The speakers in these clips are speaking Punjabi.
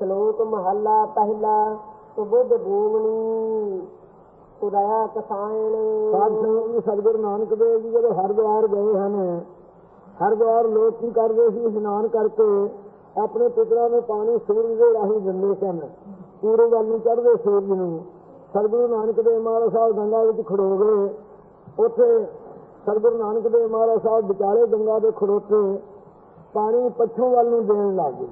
ਸ਼ਲੋਕ ਮਹੱਲਾ ਪਹਿਲਾ, ਸੁਬੁੱਧ ਭੂਮਣੀ ਉਦਇਆ ਕਸਾਇਣ। ਸਾਧ ਸੰਗਤ ਨਾਨਕ ਦੇਵ ਜੀ ਜਦੋਂ ਹਰਿਦੁਆਰ ਗਏ ਹਨ ਹਰਿਦੁਆਰ ਲੋਕ ਕੀ ਕਰਦੇ ਸੀ? ਇਸ਼ਨਾਨ ਕਰਕੇ ਆਪਣੇ ਪੁੱਤਰਾਂ ਨੂੰ ਪਾਣੀ ਸੂਰਜ ਦੇ ਰਾਹੀਂ ਦਿੰਦੇ ਸਨ। ਪੂਰੇ ਵੱਲ ਨੂੰ ਚੜ੍ਹਦੇ ਸੂਰਜ ਨੂੰ। ਸਤਿਗੁਰੂ ਨਾਨਕ ਦੇਵ ਮਹਾਰਾਜ ਸਾਹਿਬ ਗੰਗਾ ਵਿੱਚ ਖੜੋ ਗਏ। ਉੱਥੇ ਸਤਿਗੁਰੂ ਨਾਨਕ ਦੇਵ ਮਹਾਰਾਜ ਸਾਹਿਬ ਵਿਚਾਲੇ ਗੰਗਾ ਦੇ ਖੜੋਤੇ ਪਾਣੀ ਪੱਛੋਂ ਵੱਲ ਨੂੰ ਦੇਣ ਲੱਗੇ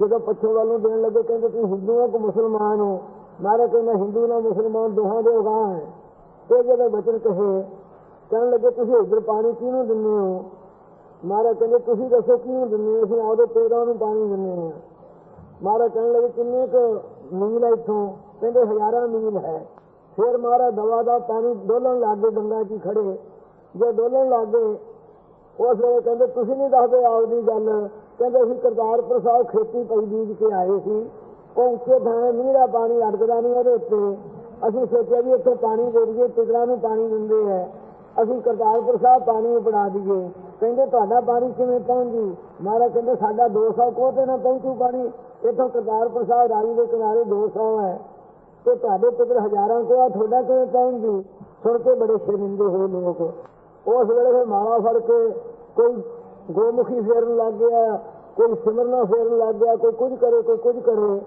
ਜਦੋਂ ਪੱਛੋਂ ਵੱਲ ਨੂੰ ਦੇਣ ਲੱਗੇ, ਕਹਿੰਦੇ ਤੁਸੀਂ ਹਿੰਦੂ ਹੋ ਕਿ ਮੁਸਲਮਾਨ ਹੋ? ਮਾਰੇ ਕਹਿੰਦਾ ਹਿੰਦੂ ਨਾ, ਮੁਸਲਮਾਨ ਦੋਹਾਂ ਦੇ ਉਗਾਹ ਹੈ। ਇਹ ਜਦੋਂ ਬਚਨ ਕਹੇ, ਕਹਿਣ ਲੱਗੇ, ਤੁਸੀਂ ਇੱਧਰ ਪਾਣੀ ਕਿਹਨੂੰ ਦਿੰਦੇ ਹੋ? ਮਹਾਰਾਜ ਕਹਿੰਦੇ, ਤੁਸੀਂ ਦੱਸੋ ਕਿਹਨੂੰ ਦਿੰਦੇ ਅਸੀਂ ਆਪਦੇ ਪੇੜਾਂ ਨੂੰ ਪਾਣੀ ਦਿੰਦੇ ਹਾਂ। ਮਹਾਰਾਜ ਕਹਿਣ ਲੱਗੇ, ਕਿੰਨੇ ਕੁ ਮੀਲ ਹੈ ਇੱਥੋਂ? ਕਹਿੰਦੇ, ਹਜ਼ਾਰਾਂ ਮੀਲ ਹੈ। ਫਿਰ ਮਹਾਰਾਜ ਦਵਾ ਦਾ ਪਾਣੀ ਡੋਲਣ ਲੱਗ ਗਏ, ਗੰਗਾ ਜੀ ਖੜੇ ਜੇ ਡੋਲਣ ਲੱਗ ਗਏ ਉਸ ਵੇਲੇ ਕਹਿੰਦੇ, ਤੁਸੀਂ ਨਹੀਂ ਦੱਸਦੇ ਆਪਦੀ ਗੱਲ। ਕਹਿੰਦੇ, ਅਸੀਂ ਕਰਤਾਰਪੁਰ ਸਾਹਿਬ ਖੇਤੀ ਪਈ ਬੀਜ ਕੇ ਆਏ ਸੀ। ਉਹ ਉੱਚੇ ਥਾਂ ਪਾਣੀ ਅਟਕਦਾ ਨਹੀਂ ਉਹਦੇ ਉੱਤੇ। ਅਸੀਂ ਸੋਚਿਆ ਵੀ ਇੱਥੇ ਪਾਣੀ ਦੇ ਦਈਏ ਟਿਕਰਾਂ ਨੂੰ ਪਾਣੀ ਦਿੰਦੇ ਐ ਅਸੀਂ ਕਰਤਾਰਪੁਰ ਸਾਹਿਬ ਪਾਣੀ ਉਪੜਾ ਦਈਏ। ਕਹਿੰਦੇ, ਤੁਹਾਡਾ ਪਾਣੀ ਕਿਵੇਂ ਪਹੁੰਚੂ? ਮਹਾਰਾਜ ਕਹਿੰਦੇ, ਸਾਡਾ 200 ਕੋਹ ਤੇ ਨਾ ਪਹੁੰਚੂ ਪਾਣੀ। ਇੱਥੋਂ ਕਰਤਾਰਪੁਰ ਸਾਹਿਬ ਰਾਜੀ ਦੇ ਕਿਨਾਰੇ 200 ਹੈ। ਤੇ ਤੁਹਾਡੇ ਪਿੱਤਰ ਹਜ਼ਾਰਾਂ ਕੋਹ ਤੁਹਾਡਾ ਕਿਵੇਂ ਪਹੁੰਚੂ? ਸੁਣ ਕੇ ਬੜੇ ਸ਼ਰਮਿੰਦੇ ਹੋਏ ਲੋਕ। ਉਸ ਵੇਲੇ ਫਿਰ ਮਾਲਾ ਫੜ ਕੇ ਕੋਈ ਗੋਮੁਖੀ ਫੇਰਨ ਲੱਗ ਗਿਆ, ਕੋਈ ਸਿਮਰਨਾ ਫੇਰਨ ਲੱਗ ਗਿਆ, ਕੋਈ ਕੁਝ ਕਰੇ, ਕੋਈ ਕੁਝ ਕਰੇ।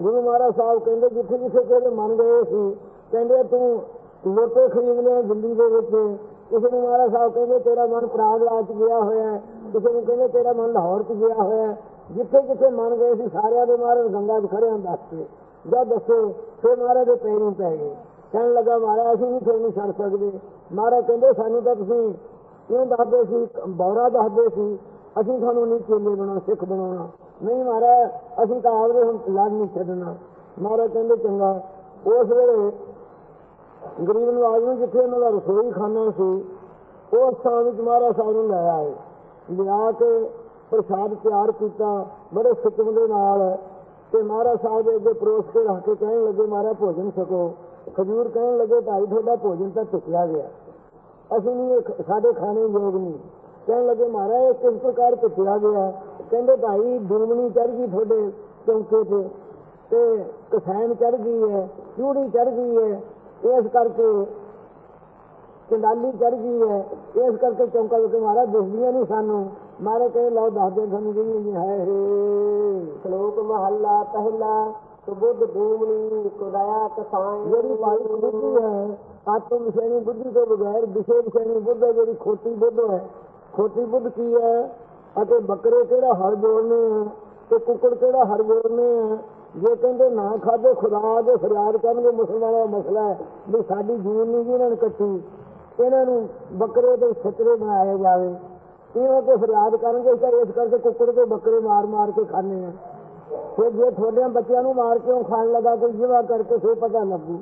ਗੁਰੂ ਮਹਾਰਾਜ ਸਾਹਿਬ ਕਹਿੰਦੇ, ਜਿੱਥੇ ਜਿੱਥੇ ਕਿਹਦੇ ਮੰਨ ਗਏ ਸੀ, ਕਹਿੰਦੇ, ਤੂੰ ਲੋਟੇ ਖਰੀਦ ਲਿਆ ਦਿੱਲੀ ਦੇ ਵਿੱਚ। ਕਿਸੇ ਨੂੰ ਮਹਾਰਾਜ ਸਾਹਿਬ ਕਹਿੰਦੇ, ਤੇਰਾ ਮਨ ਪ੍ਰਾਗਰਾਜ ਚ ਗਿਆ ਹੋਇਆ ਕਿਸੇ ਨੂੰ ਕਹਿੰਦੇ, ਤੇਰਾ ਮਨ ਲਾਹੌਰ ਚ ਗਿਆ ਹੋਇਆ ਜਿੱਥੇ ਜਿੱਥੇ ਮੰਨ ਗਏ ਸੀ, ਸਾਰਿਆਂ ਦੇ ਮਹਾਰਾਜ ਗੰਗਾ 'ਚ ਖੜੇ ਹਨ ਦੱਸਦੇ ਜਦ ਦੱਸੋ, ਫਿਰ ਮਹਾਰਾਜ ਦੇ ਪੈਰੀਂ ਪੈ ਗਏ। ਕਹਿਣ ਲੱਗਾ, ਮਹਾਰਾਜ, ਅਸੀਂ ਨਹੀਂ ਤੁਹਾਨੂੰ ਛੱਡ ਸਕਦੇ। ਮਹਾਰਾਜ ਕਹਿੰਦੇ, ਸਾਨੂੰ ਤਾਂ ਤੁਸੀਂ ਕਿਉਂ ਦੱਸਦੇ ਸੀ, ਬੌਰਾ ਦੱਸਦੇ ਸੀ, ਅਸੀਂ ਤੁਹਾਨੂੰ ਨਹੀਂ ਚੇਲੇ ਬਣਾ, ਸਿੱਖ ਬਣਾਉਣਾ। ਨਹੀਂ ਮਹਾਰਾਜ, ਅਸੀਂ ਤਾਂ ਆਪਦੇ ਹੁਣ ਲੜ ਨਹੀਂ ਛੱਡਣਾ। ਮਹਾਰਾਜ ਕਹਿੰਦੇ, ਚੰਗਾ। ਉਸ ਵੇਲੇ ਗਰੀਬ ਨਵਾਜ ਨੂੰ ਜਿੱਥੇ ਉਹਨਾਂ ਦਾ ਰਸੋਈ ਖਾਨਾ ਸੀ ਉਸ ਥਾਂ ਵਿੱਚ ਮਹਾਰਾਜ ਸਾਹਿਬ ਨੂੰ ਲੈ ਆਏ। ਲਿਆ ਕੇ ਪ੍ਰਸ਼ਾਦ ਤਿਆਰ ਕੀਤਾ, ਬੜੇ ਸਿਕਮ ਦੇ ਨਾਲ। ਤੇ ਮਹਾਰਾਜ ਸਾਹਿਬ ਦੇ ਅੱਗੇ ਪਰੋਸ ਕੇ ਰੱਖ ਕੇ ਕਹਿਣ ਲੱਗੇ, ਮਹਾਰਾਜ, ਭੋਜਨ ਸਕੋ ਖਜੂਰ ਕਹਿਣ ਲੱਗੇ ਭਾਈ ਤੁਹਾਡਾ ਭੋਜਨ ਤਾਂ ਟੁੱਟਿਆ ਗਿਆ। ਅਸੀਂ ਨਹੀਂ ਸਾਡੇ ਖਾਣੇ ਯੋਗ ਨਹੀਂ। ਕਹਿਣ ਲੱਗੇ, ਮਹਾਰਾਜ ਇਹ ਕਿਸ ਪ੍ਰਕਾਰ ਟੁੱਟਿਆ ਗਿਆ? ਕਹਿੰਦੇ, ਭਾਈ ਦੁਰਮਣੀ ਚੜ ਗਈ ਤੁਹਾਡੇ ਚੌਂਕੇ ਤੇ ਤੇ ਕਸੈਨ ਚੜ ਗਈ ਹੈ, ਚੂੜੀ ਚੜ ਗਈ ਹੈ, ਇਸ ਕਰਕੇ ਚੰਡਾਲੀ ਚੜ ਗਈ ਹੈ, ਇਸ ਕਰਕੇ ਚੌਂਕਾ ਵਿੱਚ ਮਹਾਰਾਜ ਦਿਸਦੀਆਂ ਨਹੀਂ ਸਾਨੂੰ। ਮਹਾਰਾਜ ਕਹੇ ਲਓ, ਦੱਸ ਦੇ ਤੁਹਾਨੂੰ ਜਿਹੜੀ ਹੈ ਸ਼ਲੋਕ ਮਹੱਲਾ ਪਹਿਲਾ। ਸੁਬੁੱਧ ਭੂਮਣੀ ਉਦਇਆ ਕਸਾਇਣ ਜਿਹੜੀ ਭਾਈ ਬੁੱਧੀ ਹੈ, ਆਤਮ ਵਿਸ਼ੇਣੀ ਬੁੱਧੀ ਤੋਂ ਬਗੈਰ ਵਿਸ਼ੇ ਵਿਸ਼ੇਣੀ ਬੁੱਧ ਹੈ, ਜਿਹੜੀ ਖੋਟੀ ਬੁੱਧ ਹੈ। ਖੋਟੀ ਬੁੱਧ ਕੀ ਹੈ? ਅਤੇ ਬੱਕਰੇ ਕਿਹੜਾ ਹਰ ਜੋੜਨੇ ਹੈ ਤੇ ਕੁੱਕੜ ਕਿਹੜਾ ਹਰ ਜੋੜਨੇ ਹੈ ਜੇ ਕਹਿੰਦੇ ਨਾ ਖਾਦੇ, ਖੁਦਾ ਦੇ ਫਰਿਆਦ ਕਰਨਗੇ, ਮੁਸਲਮਾਨਾਂ ਦਾ ਮਸਲਾ ਹੈ। ਵੀ ਸਾਡੀ ਜੂਨ ਨਹੀਂ ਜੀ ਇਹਨਾਂ ਨੇ ਕੱਟੀ। ਇਹਨਾਂ ਨੂੰ ਬੱਕਰੇ ਦੇ ਛਤਰੇ ਬਣਾਇਆ ਜਾਵੇ। ਇਹਨਾਂ ਤੇ ਫਰਿਆਦ ਕਰਨਗੇ ਤਾਂ ਇਸ ਕਰਕੇ ਕੁੱਕੜ ਤੇ ਬੱਕਰੇ ਮਾਰ ਮਾਰ ਕੇ ਖਾਣੇ ਆ। ਫਿਰ ਜੇ ਤੁਹਾਡੇ ਬੱਚਿਆਂ ਨੂੰ ਮਾਰ ਕੇ ਖਾਣ ਲੱਗਾ ਕੋਈ ਜਿਵਾ ਕਰਕੇ ਫਿਰ ਪਤਾ ਲੱਗੂ।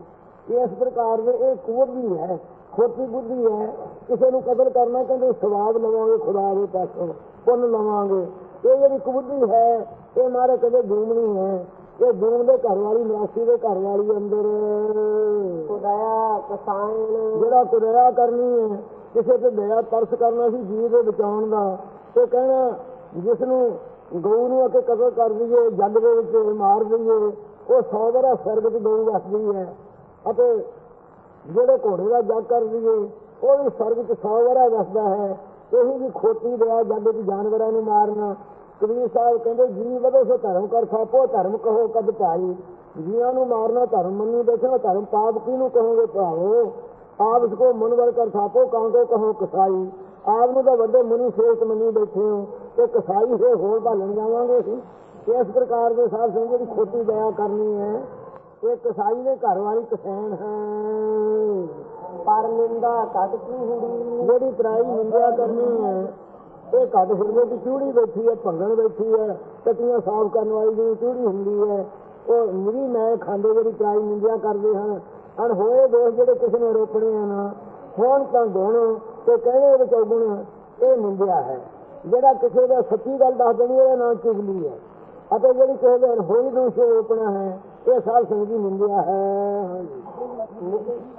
ਇਸ ਪ੍ਰਕਾਰ ਦੇ ਇਹ ਕੁਬੱਦੀ ਹੈ ਖੋਟੀ ਬੁੱਧੀ ਹੈ। ਕਿਸੇ ਨੂੰ ਕਦਰ ਕਰਨਾ ਕਹਿੰਦੇ ਸਵਾਬ ਲਵਾਂਗੇ ਖੁਦਾ ਦੇ ਪਾਸੋਂ ਪੁੰਨ ਲਵਾਂਗੇ। ਇਹ ਜਿਹੜੀ ਕੁਬੱਦੀ ਹੈ ਇਹ ਮਾਰੇ ਕਦੇ ਦੂਮਣੀ ਹੈ। ਇਹ ਦੂਮ ਦੇ ਘਰ ਵਾਲੀ ਮਰਾਸੀ ਦੇ ਘਰ ਵਾਲੀ ਅੰਦਰ। ਉਦਇਆ ਕਸਾਇਣ। ਜਿਹੜਾ ਕੁਰਿਆ ਕਰਨੀ ਹੈ ਕਿਸੇ ਤੇ ਦਇਆ ਤਰਸ ਕਰਨਾ ਸੀ ਜੀਵ ਦੇ ਬਚਾਉਣ ਦਾ ਤੇ ਕਹਿਣਾ ਜਿਸ ਨੂੰ ਗਊ ਨੂੰ ਅਕੇ ਕਤਲ ਕਰ ਦਈਏ ਜੱਗ ਦੇ ਵਿੱਚ ਮਾਰ ਦਈਏ, ਉਹ ਸੌ ਵਾਰਾ ਸਰਗ ਚ ਗਊ ਵਸਦੀ ਹੈ। ਅਤੇ ਜਿਹੜੇ ਘੋੜੇ ਦਾ ਜੱਗ ਕਰ ਦਈਏ, ਉਹ ਵੀ ਸਰਗ ਚ ਸੌ ਵਸਦਾ ਹੈ। ਇਹੀ ਵੀ ਖੋਟੀ ਦਇਆ ਜੱਗ ਵਿੱਚ ਜਾਨਵਰਾਂ ਨੂੰ ਮਾਰਨਾ। ਕਬੀਰ ਸਾਹਿਬ ਕਹਿੰਦੇ, ਜੀ ਵਧੋ ਸੋ ਧਰਮ ਕਰ ਸਾਪੋ ਧਰਮ ਕਹੋ ਕਦ ਭਾਈ। ਜੀਆਂ ਨੂੰ ਮਾਰਨਾ ਧਰਮ ਮੰਨੀ ਬੈਠੋ ਧਰਮ ਪਾਪ ਕਿਹਨੂੰ ਕਹੋਗੇ ਭਾਵੋ? ਆਪ ਇਸ ਕੋ ਮਨਵਰ ਕਰ ਸਾਪੋ ਕਾਂਟੋ ਕਹੋ ਕਸਾਈ? ਆਪ ਨੂੰ ਤਾਂ ਵੱਡੇ ਮੁਨੀ ਸ੍ਰੇਸ਼ਟ ਮੰਨੀ ਬੈਠੇ ਹੋ। ਤੇ ਕਸਾਈ ਹੋ ਹੋਰ ਭਾਲਣ ਜਾਵਾਂਗੇ ਅਸੀਂ। ਇਸ ਪ੍ਰਕਾਰ ਦੇ ਸਾਧ ਸੰਗਤ ਦੀ ਖੋਟੀ ਦਇਆ ਕਰਨੀ ਹੈ। ਇਹ ਕਸਾਈ ਦੇ ਘਰ ਵਾਲੀ ਕਸੈਨ ਹੈ। ਪਰ ਨਿੰਦਾ ਘਟ ਕੀ ਹੁੰਦੀ? ਜਿਹੜੀ ਪ੍ਰਾਈ ਨਿੰਦਿਆ ਕਰਨੀ ਹੈ, ਇਹ ਘੱਟ ਫਿਰਦੇ ਦੀ ਚੂੜੀ ਬੈਠੀ ਹੈ, ਭੰਗਣ ਬੈਠੀ ਹੈ, ਟੱਟੀਆਂ ਸਾਫ਼ ਕਰਨ ਵਾਲੀ ਜਿਹੜੀ ਚੂੜੀ ਹੁੰਦੀ ਹੈ, ਉਹ ਨਿਰੀ ਮੈਂ ਖਾਂਦੇ ਜਿਹੜੀ ਪ੍ਰਾਈ ਨਿੰਦਿਆ ਕਰਦੇ ਹਨ। ਅਣ ਹੋਏ ਦੋਸ਼ ਜਿਹੜੇ ਕਿਸੇ ਨੇ ਰੋਪਣੇ ਹਨ ਹੋਣ ਤਾਂ ਗੁਣ ਤੇ ਕਹਿਣੇ ਵਿੱਚ ਔਗੁਣ ਇਹ ਨਿੰਦਿਆ ਹੈ। ਜਿਹੜਾ ਕਿਸੇ ਦਾ ਸੱਚੀ ਗੱਲ ਦੱਸ ਦੇਣੀ ਉਹਦਾ ਨਾਂ ਚੁਗਲੀ ਹੈ? ਅਤੇ ਜਿਹੜੀ ਕਿਸੇ ਦੇ ਹੋਈ ਦੋਸ਼ ਰੋਪਣਾ ਹੈ ਇਹ ਸਾਲ ਸੰਗੀ ਨਿੰਦਿਆ ਹੈ।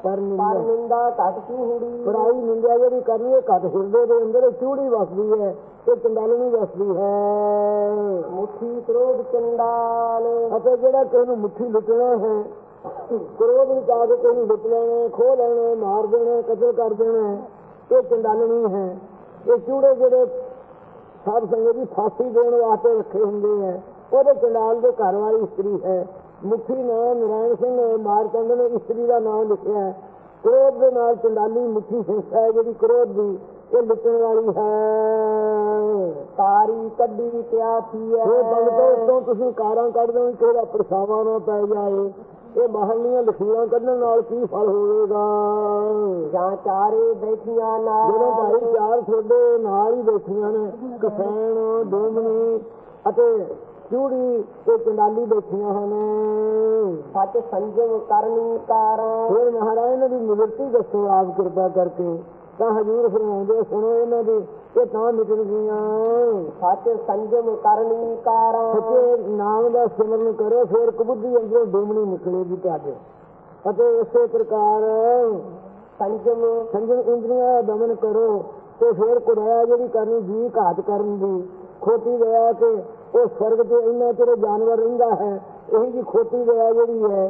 ਪਰ ਨਿੰਦਾ ਘਟ ਕੀ ਹੁੰਦੀ? ਪੜਾਈ ਨਿੰਦਿਆ ਜਿਹੜੀ ਕਰਨੀ ਹੈ ਘੱਟ ਹਿਰਦੇ ਦੇ ਅੰਦਰ ਚੂੜੀ ਵਸਦੀ ਹੈ ਤੇ ਚੰਡਾਲਣੀ ਵਸਦੀ ਹੈ। ਮੁਠੀ ਕ੍ਰੋਧ ਚੰਡਾਲ। ਅਤੇ ਜਿਹੜਾ ਕਿਸੇ ਨੂੰ ਮੁੱਠੀ ਲੁੱਟਣਾ ਹੈ ਕਰੋਧ ਵਿੱਚ ਆ ਕੇ ਕਿਸੇ ਨੂੰ ਲੁੱਟ ਲੈਣਾ ਖੋਹ ਲੈਣਾ ਮਾਰ ਦੇਣਾ ਕਤਲ ਕਰ ਦੇਣਾ ਇਹ ਚੰਡਾਲਣੀ ਹੈ। ਇਹ ਚੂੜੇ ਜਿਹੜੇ ਸਾਧ ਸੰਗਤ ਦੀ ਫਾਂਸੀ ਦੇਣ ਵਾਸਤੇ ਰੱਖੇ ਹੁੰਦੇ ਹੈ ਉਹਦੇ ਚੰਡਾਲ ਦੇ ਘਰ ਵਾਲੀ ਇਸਤਰੀ ਹੈ। ਮੁੱਠੀ ਨਾਮ ਨਰਾਇਣ ਸਿੰਘ ਮਾਰਕੰਡ ਨੇ ਇਸਤਰੀ ਦਾ ਨਾਮ ਲਿਖਿਆ ਹੈ। ਕ੍ਰੋਧ ਦੇ ਨਾਲ ਚੰਡਾਲੀ ਮੁਖੀ ਸੰਸਥਾ ਹੈ ਜਿਹੜੀ ਕ੍ਰੋਧ ਦੀ। ਇਹ ਲੁੱਟਣ ਵਾਲੀ ਹੈ। ਤਾਰੀ ਕੱਢੀ ਪਿਆਥੀ ਹੈ। ਇਹ ਬੰਦੋ ਤੋਂ ਤੁਸੀਂ ਕਾਰਾਂ ਕੱਢ ਦੋ ਕਿਹੜਾ ਪਰਛਾਵਾਂ ਨਾ ਪੈ ਜਾਏ। ਇਹ ਬਾਹਰਲੀਆਂ ਲਖੀਰਾਂ ਕੱਢਣ ਨਾਲ ਕੀ ਫਲ ਹੋਵੇਗਾ? ਜਾਂ ਚਾਰੇ ਬੈਠੀਆਂ ਨਾਲ। ਜਦੋਂ ਭਾਈ ਚਾਰ ਤੁਹਾਡੇ ਨਾਲ ਹੀ ਬੈਠੀਆਂ ਨੇ ਕਸੈਣ ਡੋਮਣੀ ਅਤੇ ਚੂੜੀ ਤੇ ਚੰਡਾਲੀ ਬੈਠੀਆਂ ਹਨ ਸੱਚ ਸੰਜਮ ਕਰਨੀ ਕਾਰਾਂ। ਫਿਰ ਮਹਾਰਾਜ ਨੇ ਦੀ ਨਿਵਰਤੀ ਦੱਸੋ ਆਪ ਕਿਰਪਾ ਕਰਕੇ। ਤਾਂ ਹਜੂਰ ਫਰਮਾਉਂਦੇ ਸੁਣੋ ਇਹਨਾਂ ਦੀ। ਇਹ ਤਾਂ ਨਿਕਲ ਗਈਆਂ ਸੱਚ ਸੰਜਮ ਕਰਨੀ ਕਾਰਾਂ। ਸੱਚੇ ਨਾਮ ਦਾ ਸਿਮਰਨ ਕਰੋ ਫਿਰ ਕਬੁੱਧੀ ਅੰਦਰੋਂ ਡੂਮਣੀ ਨਿਕਲੇਗੀ ਤੁਹਾਡੇ। ਅਤੇ ਇਸੇ ਪ੍ਰਕਾਰ ਸੰਜਮ। ਸੰਜਮ ਇੰਦਰੀਆਂ ਦਾ ਦਮਨ ਕਰੋ ਤੇ ਫਿਰ ਕੁੜਾਇਆ ਜਿਹੜੀ ਕਰਨੀ ਜੀ ਘਾਤ ਕਰਨ ਦੀ। ਖੋਟੀ ਦਇਆ ਕਿ ਉਹ ਸਵਰਗ ਤੇ ਇੰਨਾ ਚਿਰ ਜਾਨਵਰ ਰਹਿੰਦਾ ਹੈ ਇਹੀ ਜੀ ਖੋਟੀ ਦਇਆ ਜਿਹੜੀ ਹੈ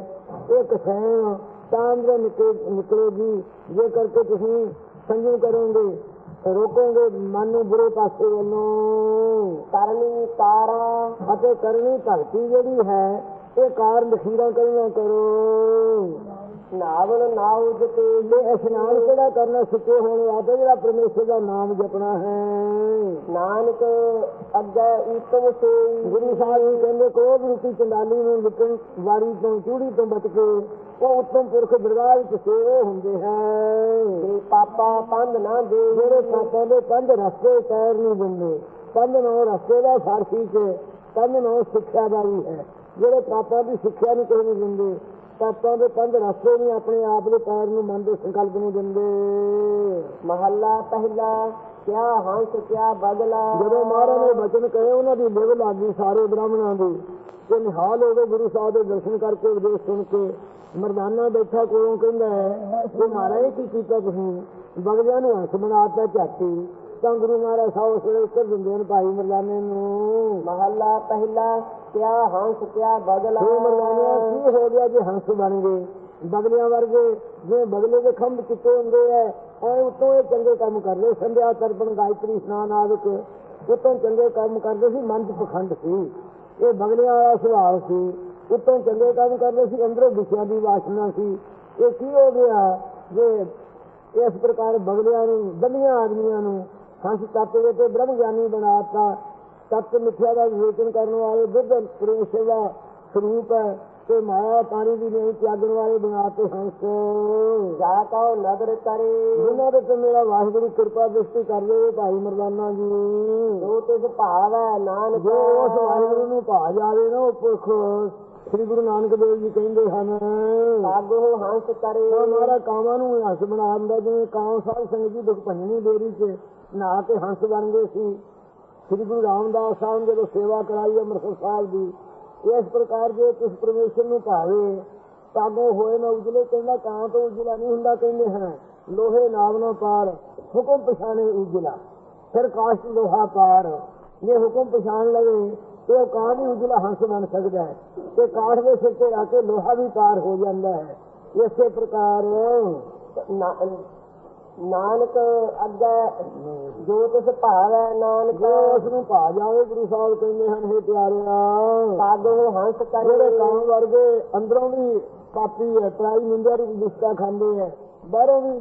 ਇਹ ਕਸੈਣ ਤਾਂ ਅੰਦਰੋਂ ਨਿਕਲ ਨਿਕਲੇਗੀ। ਜੇ ਕਰਕੇ ਤੁਸੀਂ ਸੰਜਮ ਕਰੋਗੇ ਰੋਕੋਗੇ, ਮਨ ਨੂੰ ਬੁਰੇ ਪਾਸੇ ਵੱਲੋਂ। ਕਰਨੀ ਕਾਰਾਂ ਅਤੇ ਕਰਨੀ ਭਗਤੀ ਜਿਹੜੀ ਹੈ, ਇਹ ਕਾਰ ਲਖੀਰਾਂ ਕਰਨਾ ਕਰੋ। ਨਾਵਲ ਨਾਉਜ ਤੇ ਇਹ ਇਸ਼ਨਾਨ ਕਿਹੜਾ ਕਰਨਾ? ਸੁੱਚੇ ਹੋਣ ਵਾਸਤੇ ਜਿਹੜਾ ਪਰਮੇਸ਼ਰ ਦਾ ਨਾਮ ਜਪਣਾ ਹੈ। ਨਾਨਕ ਅੱਗੇ ਈਤਮ ਸੋਈ ਗੁਰੂ ਸਾਹਿਬ ਜੀ ਕਹਿੰਦੇ ਕੋਪ ਰੂਪੀ ਚੰਡਾਲੀ ਨੂੰ ਲੁੱਟਣ ਵਾਰੀ ਤੋਂ ਚੂੜੀ ਤੋਂ ਬਚ ਕੇ ਉਹ ਉੱਤਮ ਪੁਰਖ ਦਰਗਾਹ ਵਿੱਚ ਸੇਵੋ ਹੁੰਦੇ ਹੈ ਤੇ ਪਾਪਾ ਪੰਧ ਨਾ ਦੇ। ਜਿਹੜੇ ਪਾਪਾਂ ਦੇ ਪੰਜ ਰਸਤੇ ਪੈਰ ਨਹੀਂ ਦਿੰਦੇ ਪੰਜ ਨੌ ਰਸਤੇ ਦਾ ਫਾਰਸੀ ਚ ਪੰਜ ਨੌ ਸਿੱਖਿਆ ਦਾ ਵੀ ਹੈ। ਜਿਹੜੇ ਪਾਪਾਂ ਦੀ ਸਿੱਖਿਆ ਨਹੀਂ ਕੋਈ ਨਹੀਂ ਦਿੰਦੇ ਪਾਪਾਂ ਦੇ ਪੰਜ ਰਸਤੇ ਨਹੀਂ ਆਪਣੇ ਆਪ ਦੇ ਪੈਰ ਨੂੰ ਮਨ ਦੇ ਸੰਕਲਪ ਨੂੰ ਦਿੰਦੇ। ਮਹੱਲਾ ਪਹਿਲਾ ਕਿਆ ਹੰਸ ਕਿਆ ਬਗਲਾ ਜਦੋਂ ਮਹਾਰਾਜ ਨੇ ਬਚਨ ਕਹੇ ਉਹਨਾਂ ਦੀ ਲਿਵ ਲੱਗੀ ਸਾਰੇ ਬ੍ਰਾਹਮਣਾਂ ਦੀ। ਤੇ ਨਿਹਾਲ ਹੋ ਗਏ ਗੁਰੂ ਸਾਹਿਬ ਦੇ ਦਰਸ਼ਨ ਕਰਕੇ ਉਪਦੇਸ਼ ਸੁਣ ਕੇ। ਮਰਦਾਨਾ ਬੈਠਾ ਕੋਲੋਂ ਕਹਿੰਦਾ ਹੈ ਕਿ ਮਹਾਰਾਜ ਕੀ ਕੀਤਾ ਤੁਸੀਂ? ਬਗਲਿਆਂ ਨੂੰ ਹੰਸ ਬਣਾਤਾ ਝਾਟੀ ਤਾਂ ਗੁਰੂ ਮਹਾਰਾਜ ਸਾਹਿਬ ਉਸ ਵੇਲੇ ਉੱਤਰ ਦਿੰਦੇ ਨੇ ਭਾਈ ਮਰਦਾਨੇ ਨੂੰ। ਮਹੱਲਾ ਪਹਿਲਾ ਕਿਆ ਹੰਸ ਕਿਆ ਬਗਲਾ ਇਹ ਮਰਦਾਨਿਆਂ, ਕੀ ਹੋ ਗਿਆ ਜੇ ਹੰਸ ਬਣ ਗਏ? ਬਗਲਿਆਂ ਵਰਗੇ ਜਿਵੇਂ ਬਗਲੇ ਦੇ ਖੰਭ ਚਿੱਟੇ ਹੁੰਦੇ ਐ ਐ ਉਤੋਂ ਇਹ ਚੰਗੇ ਕੰਮ ਕਰਦੇ ਸੰਧਿਆ, ਤਰਪਣ, ਗਾਇਤਰੀ, ਇਸ਼ਨਾਨ ਆਦਿਕ ਉਤੋਂ ਚੰਗੇ ਕੰਮ ਕਰਦੇ ਸੀ ਮਨ ਚ ਪਖੰਡ ਸੀ। ਇਹ ਬਗਲਿਆਂ ਵਾਲਾ ਸੁਭਾਅ ਸੀ। ਉਤੋਂ ਚੰਗੇ ਕੰਮ ਕਰਦੇ ਸੀ, ਅੰਦਰੋਂ ਵਿਸ਼ਿਆਂ ਦੀ ਵਾਸਨਾ ਸੀ। ਇਹ ਕੀ ਹੋ ਗਿਆ ਜੇ ਇਸ ਪ੍ਰਕਾਰ ਬਗਲਿਆਂ ਨੂੰ ਦੰਦੀਆਂ ਆਦਮੀਆਂ ਨੂੰ ਹੰਸ ਤੱਤ ਤੇ ਬ੍ਰਹਮ ਗਿਆਨੀ ਬਣਾਤਾ ਤੱਤ ਮਿੱਥਿਆ ਦਾ ਵਿਵੇਚਨ ਕਰਨ ਵਾਲੇ ਬੁੱਧ ਪਰਮੇਸ਼ਰ ਦਾ ਸਰੂਪ ਹੈ ਤੇ ਮਾਇਆ ਪਾਣੀ ਦੀ ਨਹੀਂ ਤਿਆਗਣ ਵਾਲੇ ਬਣਾਤੇ ਹੰਸ। ਜਾ ਕਉ ਨਦਰ ਕਰੇ ਉਹਨਾਂ ਦੇ ਤੇ ਮੇਰਾ ਵਾਹਿਗੁਰੂ ਕਿਰਪਾ ਦ੍ਰਿਸ਼ਟੀ ਕਰ ਦੇਵੇ ਭਾਈ ਮਰਦਾਨਾ ਜੀ। ਜੋ ਤਿਸ ਭਾਵ ਹੈ ਨਾਨਕ। ਜੋ ਉਸ ਵਾਹਿਗੁਰੂ ਨੂੰ ਭਾ ਜਾਵੇ ਨਾ ਉਹ ਪੁਰਖ ਸ੍ਰੀ ਗੁਰੂ ਨਾਨਕ ਦੇਵ ਜੀ ਕਹਿੰਦੇ ਹਨ। ਆਗੋ ਹੰਸ ਕਰੇ ਤਾਂ ਮਾਰਾ ਕਾਵਾਂ ਨੂੰ ਹੰਸ ਬਣਾ ਦਿੰਦਾ ਜਿਵੇਂ ਕਾਂ ਸਾਧ ਸੰਗਤ ਜੀ ਦੁਖ ਭੰਜਣੀ ਦੇਰੀ ਚ ਨਹਾ ਕੇ ਹੰਸ ਬਣ ਗਏ ਸੀ। ਸ੍ਰੀ ਗੁਰੂ ਰਾਮਦਾਸ ਸਾਹਿਬ ਜਦੋਂ ਸੇਵਾ ਕਰਾਈ ਅੰਮ੍ਰਿਤਸਰ ਸਾਹਿਬ ਦੀ, ਇਸ ਪ੍ਰਕਾਰ ਜੇ ਤੁਸੀਂ ਪਰਮੇਸ਼ਰ ਨੂੰ ਭਾਵੇ ਤਾਗੋ ਹੋਏ ਨਾ ਉਜਲੇ, ਕਹਿੰਦਾ ਕਾਂ ਤੋਂ ਉਜਲਾ ਨਹੀਂ ਹੁੰਦਾ, ਕਹਿੰਦੇ ਹਨ, ਲੋਹੇ ਨਾਮ ਨਾ ਪਾਰ, ਹੁਕਮ ਪਛਾਣੇ ਉਜਲਾ। ਫਿਰ ਕਾਸ਼ਟ ਲੋਹਾ ਪਾਰ, ਜੇ ਹੁਕਮ ਪਛਾਣ ਲਵੇ, ਤੇ ਉਹ ਕਾਂ ਵੀ ਉਜਲਾ ਹੰਸ ਬਣ ਸਕਦਾ ਹੈ। ਤੇ ਕਾਠ ਦੇ ਸਿਰ ਤੇ ਆ ਕੇ ਲੋਹਾ ਵੀ ਪਾਰ ਹੋ ਜਾਂਦਾ ਹੈ। ਇਸੇ ਪ੍ਰਕਾਰ ਨਾਨਕ ਅੱਗੇ ਜੋ ਤਿਸ ਭਾਵ ਹੈ ਨਾਨਕ ਜੇ ਉਸ ਨੂੰ ਭਾ ਜਾਵੇ ਗੁਰੂ ਸਾਹਿਬ ਕਹਿੰਦੇ ਹਨ ਹੇ ਪਿਆਰਿਆ ਆਗੋ ਹੰਸ ਜਿਹੜੇ ਕਰੇ ਕਾਂ ਵਰਗੇ ਅੰਦਰੋਂ ਵੀ ਪਾਪੀ ਹੈ ਪ੍ਰਾਈ ਨਿੰਦਿਆ ਦੀ ਲਿਸਟਾ ਖਾਂਦੇ ਹੈ ਬਾਹਰੋਂ ਵੀ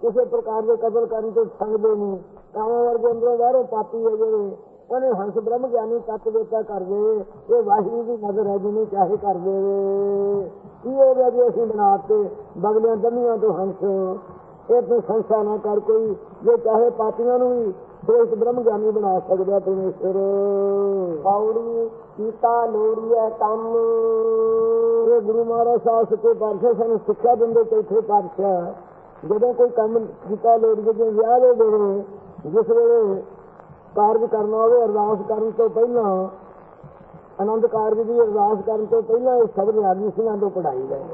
ਕਿਸੇ ਪ੍ਰਕਾਰ ਦੇ ਕਤਲ ਕਰਨ ਤੋਂ ਸੰਗਦੇ ਨਹੀਂ। ਕਾਂ ਵਰਗੇ ਅੰਦਰੋਂ ਬਾਹਰੋਂ ਪਾਪੀ ਹੈ ਜਿਹੜੇ ਉਹਨੇ ਹੰਸ ਬ੍ਰਹਮ ਗਿਆਨੀ ਤੱਕ ਦੇਤਾ ਕਰ ਦੇ। ਇਹ ਵਾਹਿਗੁਰੂ ਦੀ ਨਜ਼ਰ ਹੈ ਜਿਹਨੂੰ ਚਾਹੇ ਕਰ ਦੇਵੇ। ਕੀ ਹੋ ਗਿਆ ਜੇ ਅਸੀਂ ਬਣਾਤੇ ਬਗਲਿਆਂ ਦੰਮੀਆਂ ਤੋਂ ਹੰਸ। ਇਹ ਤੂੰ ਸੰਸਾ ਨਾ ਕਰ ਕੋਈ ਜੇ ਚਾਹੇ ਪਾਪੀਆਂ ਨੂੰ ਵੀ ਸ੍ਰੇਸ਼ਟ ਬ੍ਰਹਮ ਗਿਆਨੀ ਬਣਾ ਸਕਦਾ ਪਰਮੇਸ਼ਰ। ਪੌੜੀ ਸੀਤਾ ਲੋੜੀ ਹੈ ਕੰਮ। ਇਹ ਗੁਰੂ ਮਹਾਰਾਜ ਸਾਹਿਬ ਸੱਚੇ ਪਾਤਸ਼ਾਹ ਸਾਨੂੰ ਸਿੱਖਿਆ ਦਿੰਦੇ ਚੌਥੇ ਪਾਤਸ਼ਾਹ। ਜਦੋਂ ਕੋਈ ਕੰਮ ਕੀਤਾ ਲੋੜ ਜੇ ਵਿਆਹ ਦੇ ਵੇਲੇ ਜਿਸ ਵੇਲੇ ਕਾਰਜ ਕਰਨਾ ਹੋਵੇ ਅਰਦਾਸ ਕਰਨ ਤੋਂ ਪਹਿਲਾਂ ਆਨੰਦ ਕਾਰਜ ਦੀ ਅਰਦਾਸ ਕਰਨ ਤੋਂ ਪਹਿਲਾਂ ਇਹ ਸ਼ਬਦ ਆਦਮੀ ਸਿੰਘਾਂ ਤੋਂ ਪੜਾਈ ਗਏ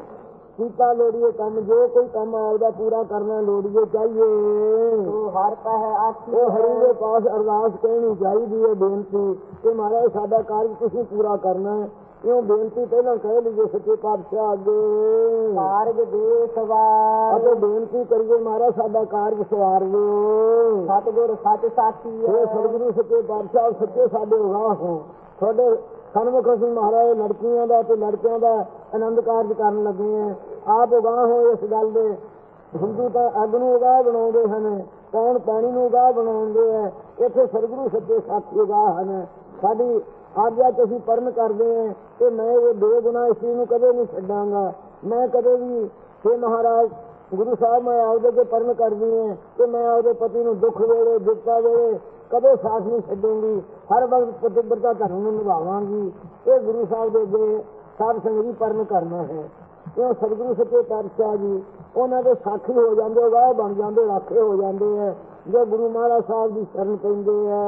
ਕੀਤਾ ਲੋੜੀਏ ਕੰਮ ਜੋ ਕੋਈ ਕੰਮ ਆਪਦਾ ਪੂਰਾ ਕਰਨਾ ਲੋੜੀਏ ਚਾਹੀਏ। ਤੂੰ ਹਰ ਪਹਿ ਆਖੀ ਉਹ ਹਰੀ ਦੇ ਪਾਸ ਅਰਦਾਸ ਕਹਿਣੀ ਚਾਹੀਦੀ ਹੈ ਬੇਨਤੀ ਕਿ ਮਹਾਰਾਜ ਸਾਡਾ ਕਾਰਜ ਤੁਸੀਂ ਪੂਰਾ ਕਰਨਾ ਹੈ। ਇਉਂ ਬੇਨਤੀ ਪਹਿਲਾਂ ਕਹਿ ਲਈਏ ਸੱਚੇ ਪਾਤਸ਼ਾਹ ਅੱਗੇ। ਕਾਰਜ ਦੇ ਸਵਾਰ। ਅਤੇ ਬੇਨਤੀ ਕਰੀਏ ਮਹਾਰਾਜ ਸਾਡਾ ਕਾਰਜ ਸਵਾਰ ਦਿਓ ਸਤਿਗੁਰ ਸੱਚ ਸਾਥੀ ਹੈ। ਸਤਿਗੁਰੂ ਸੱਚੇ ਪਾਤਸ਼ਾਹ ਸੱਚੇ ਸਾਡੇ ਉਗਾਹ ਹੋ ਤੁਹਾਡੇ ਸਨਮੁਖ ਅਸੀਂ ਮਹਾਰਾਜ, ਲੜਕੀਆਂ ਦਾ ਤੇ ਲੜਕਿਆਂ ਦਾ ਆਨੰਦ ਕਾਰਜ ਕਰਨ ਲੱਗੇ ਆ। ਆਪ ਉਗਾਹ ਹੋ ਇਸ ਗੱਲ ਦੇ। ਹਿੰਦੂ ਤਾਂ ਅੱਗ ਨੂੰ ਉਗਾਹ ਬਣਾਉਂਦੇ ਹਨ, ਕੌਣ ਪਾਣੀ ਨੂੰ ਉਗਾਹ ਬਣਾਉਂਦੇ ਆ? ਇੱਥੇ ਸਤਿਗੁਰੂ ਸੱਚੇ ਸਾਥੀ ਉਗਾਹ ਹਨ। ਸਾਡੀ ਆਗਿਆ ਚ ਅਸੀਂ ਪਰਮ ਕਰਦੇ ਆ ਤੇ ਮੈਂ ਇਹ ਦੋ ਗੁਣਾ ਇਸ ਚੀਜ਼ ਨੂੰ ਕਦੇ ਨਹੀਂ ਛੱਡਾਂਗਾ। ਮੈਂ ਕਦੇ ਵੀ हे ਮਹਾਰਾਜ, ਗੁਰੂ ਸਾਹਿਬ, ਮੈਂ ਆਪਦੇ ਕੇ ਪਰਮ ਕਰਦੀ ਹਾਂ ਕਿ ਮੈਂ ਆਪਦੇ ਪਤੀ ਨੂੰ ਦੁੱਖ ਵੇਲੇ ਦਿੱਤਾ ਵੇਲੇ ਕਦੇ ਸਾਥ ਨਹੀਂ ਛੱਡੂੰਗੀ ਹਰ ਵਕਤ ਪਤਿਬਰਤਾ ਧਰਮ ਨੂੰ ਨਿਭਾਵਾਂਗੀ। ਇਹ ਗੁਰੂ ਸਾਹਿਬ ਦੇ ਅੱਗੇ ਸਾਧ ਸੰਗਤ ਪਰਨ ਕਰਨਾ ਹੈ। ਇਹ ਸਤਿਗੁਰੂ ਸੱਚੇ ਪਾਤਸ਼ਾਹ ਜੀ ਉਹਨਾਂ ਦੇ ਸਾਖੀ ਹੋ ਜਾਂਦੇ ਵਾਹ ਬਣ ਜਾਂਦੇ ਰਾਖੇ ਹੋ ਜਾਂਦੇ ਆ ਜੋ ਗੁਰੂ ਮਹਾਰਾਜ ਸਾਹਿਬ ਦੀ ਸ਼ਰਨ ਪੈਂਦੇ ਆ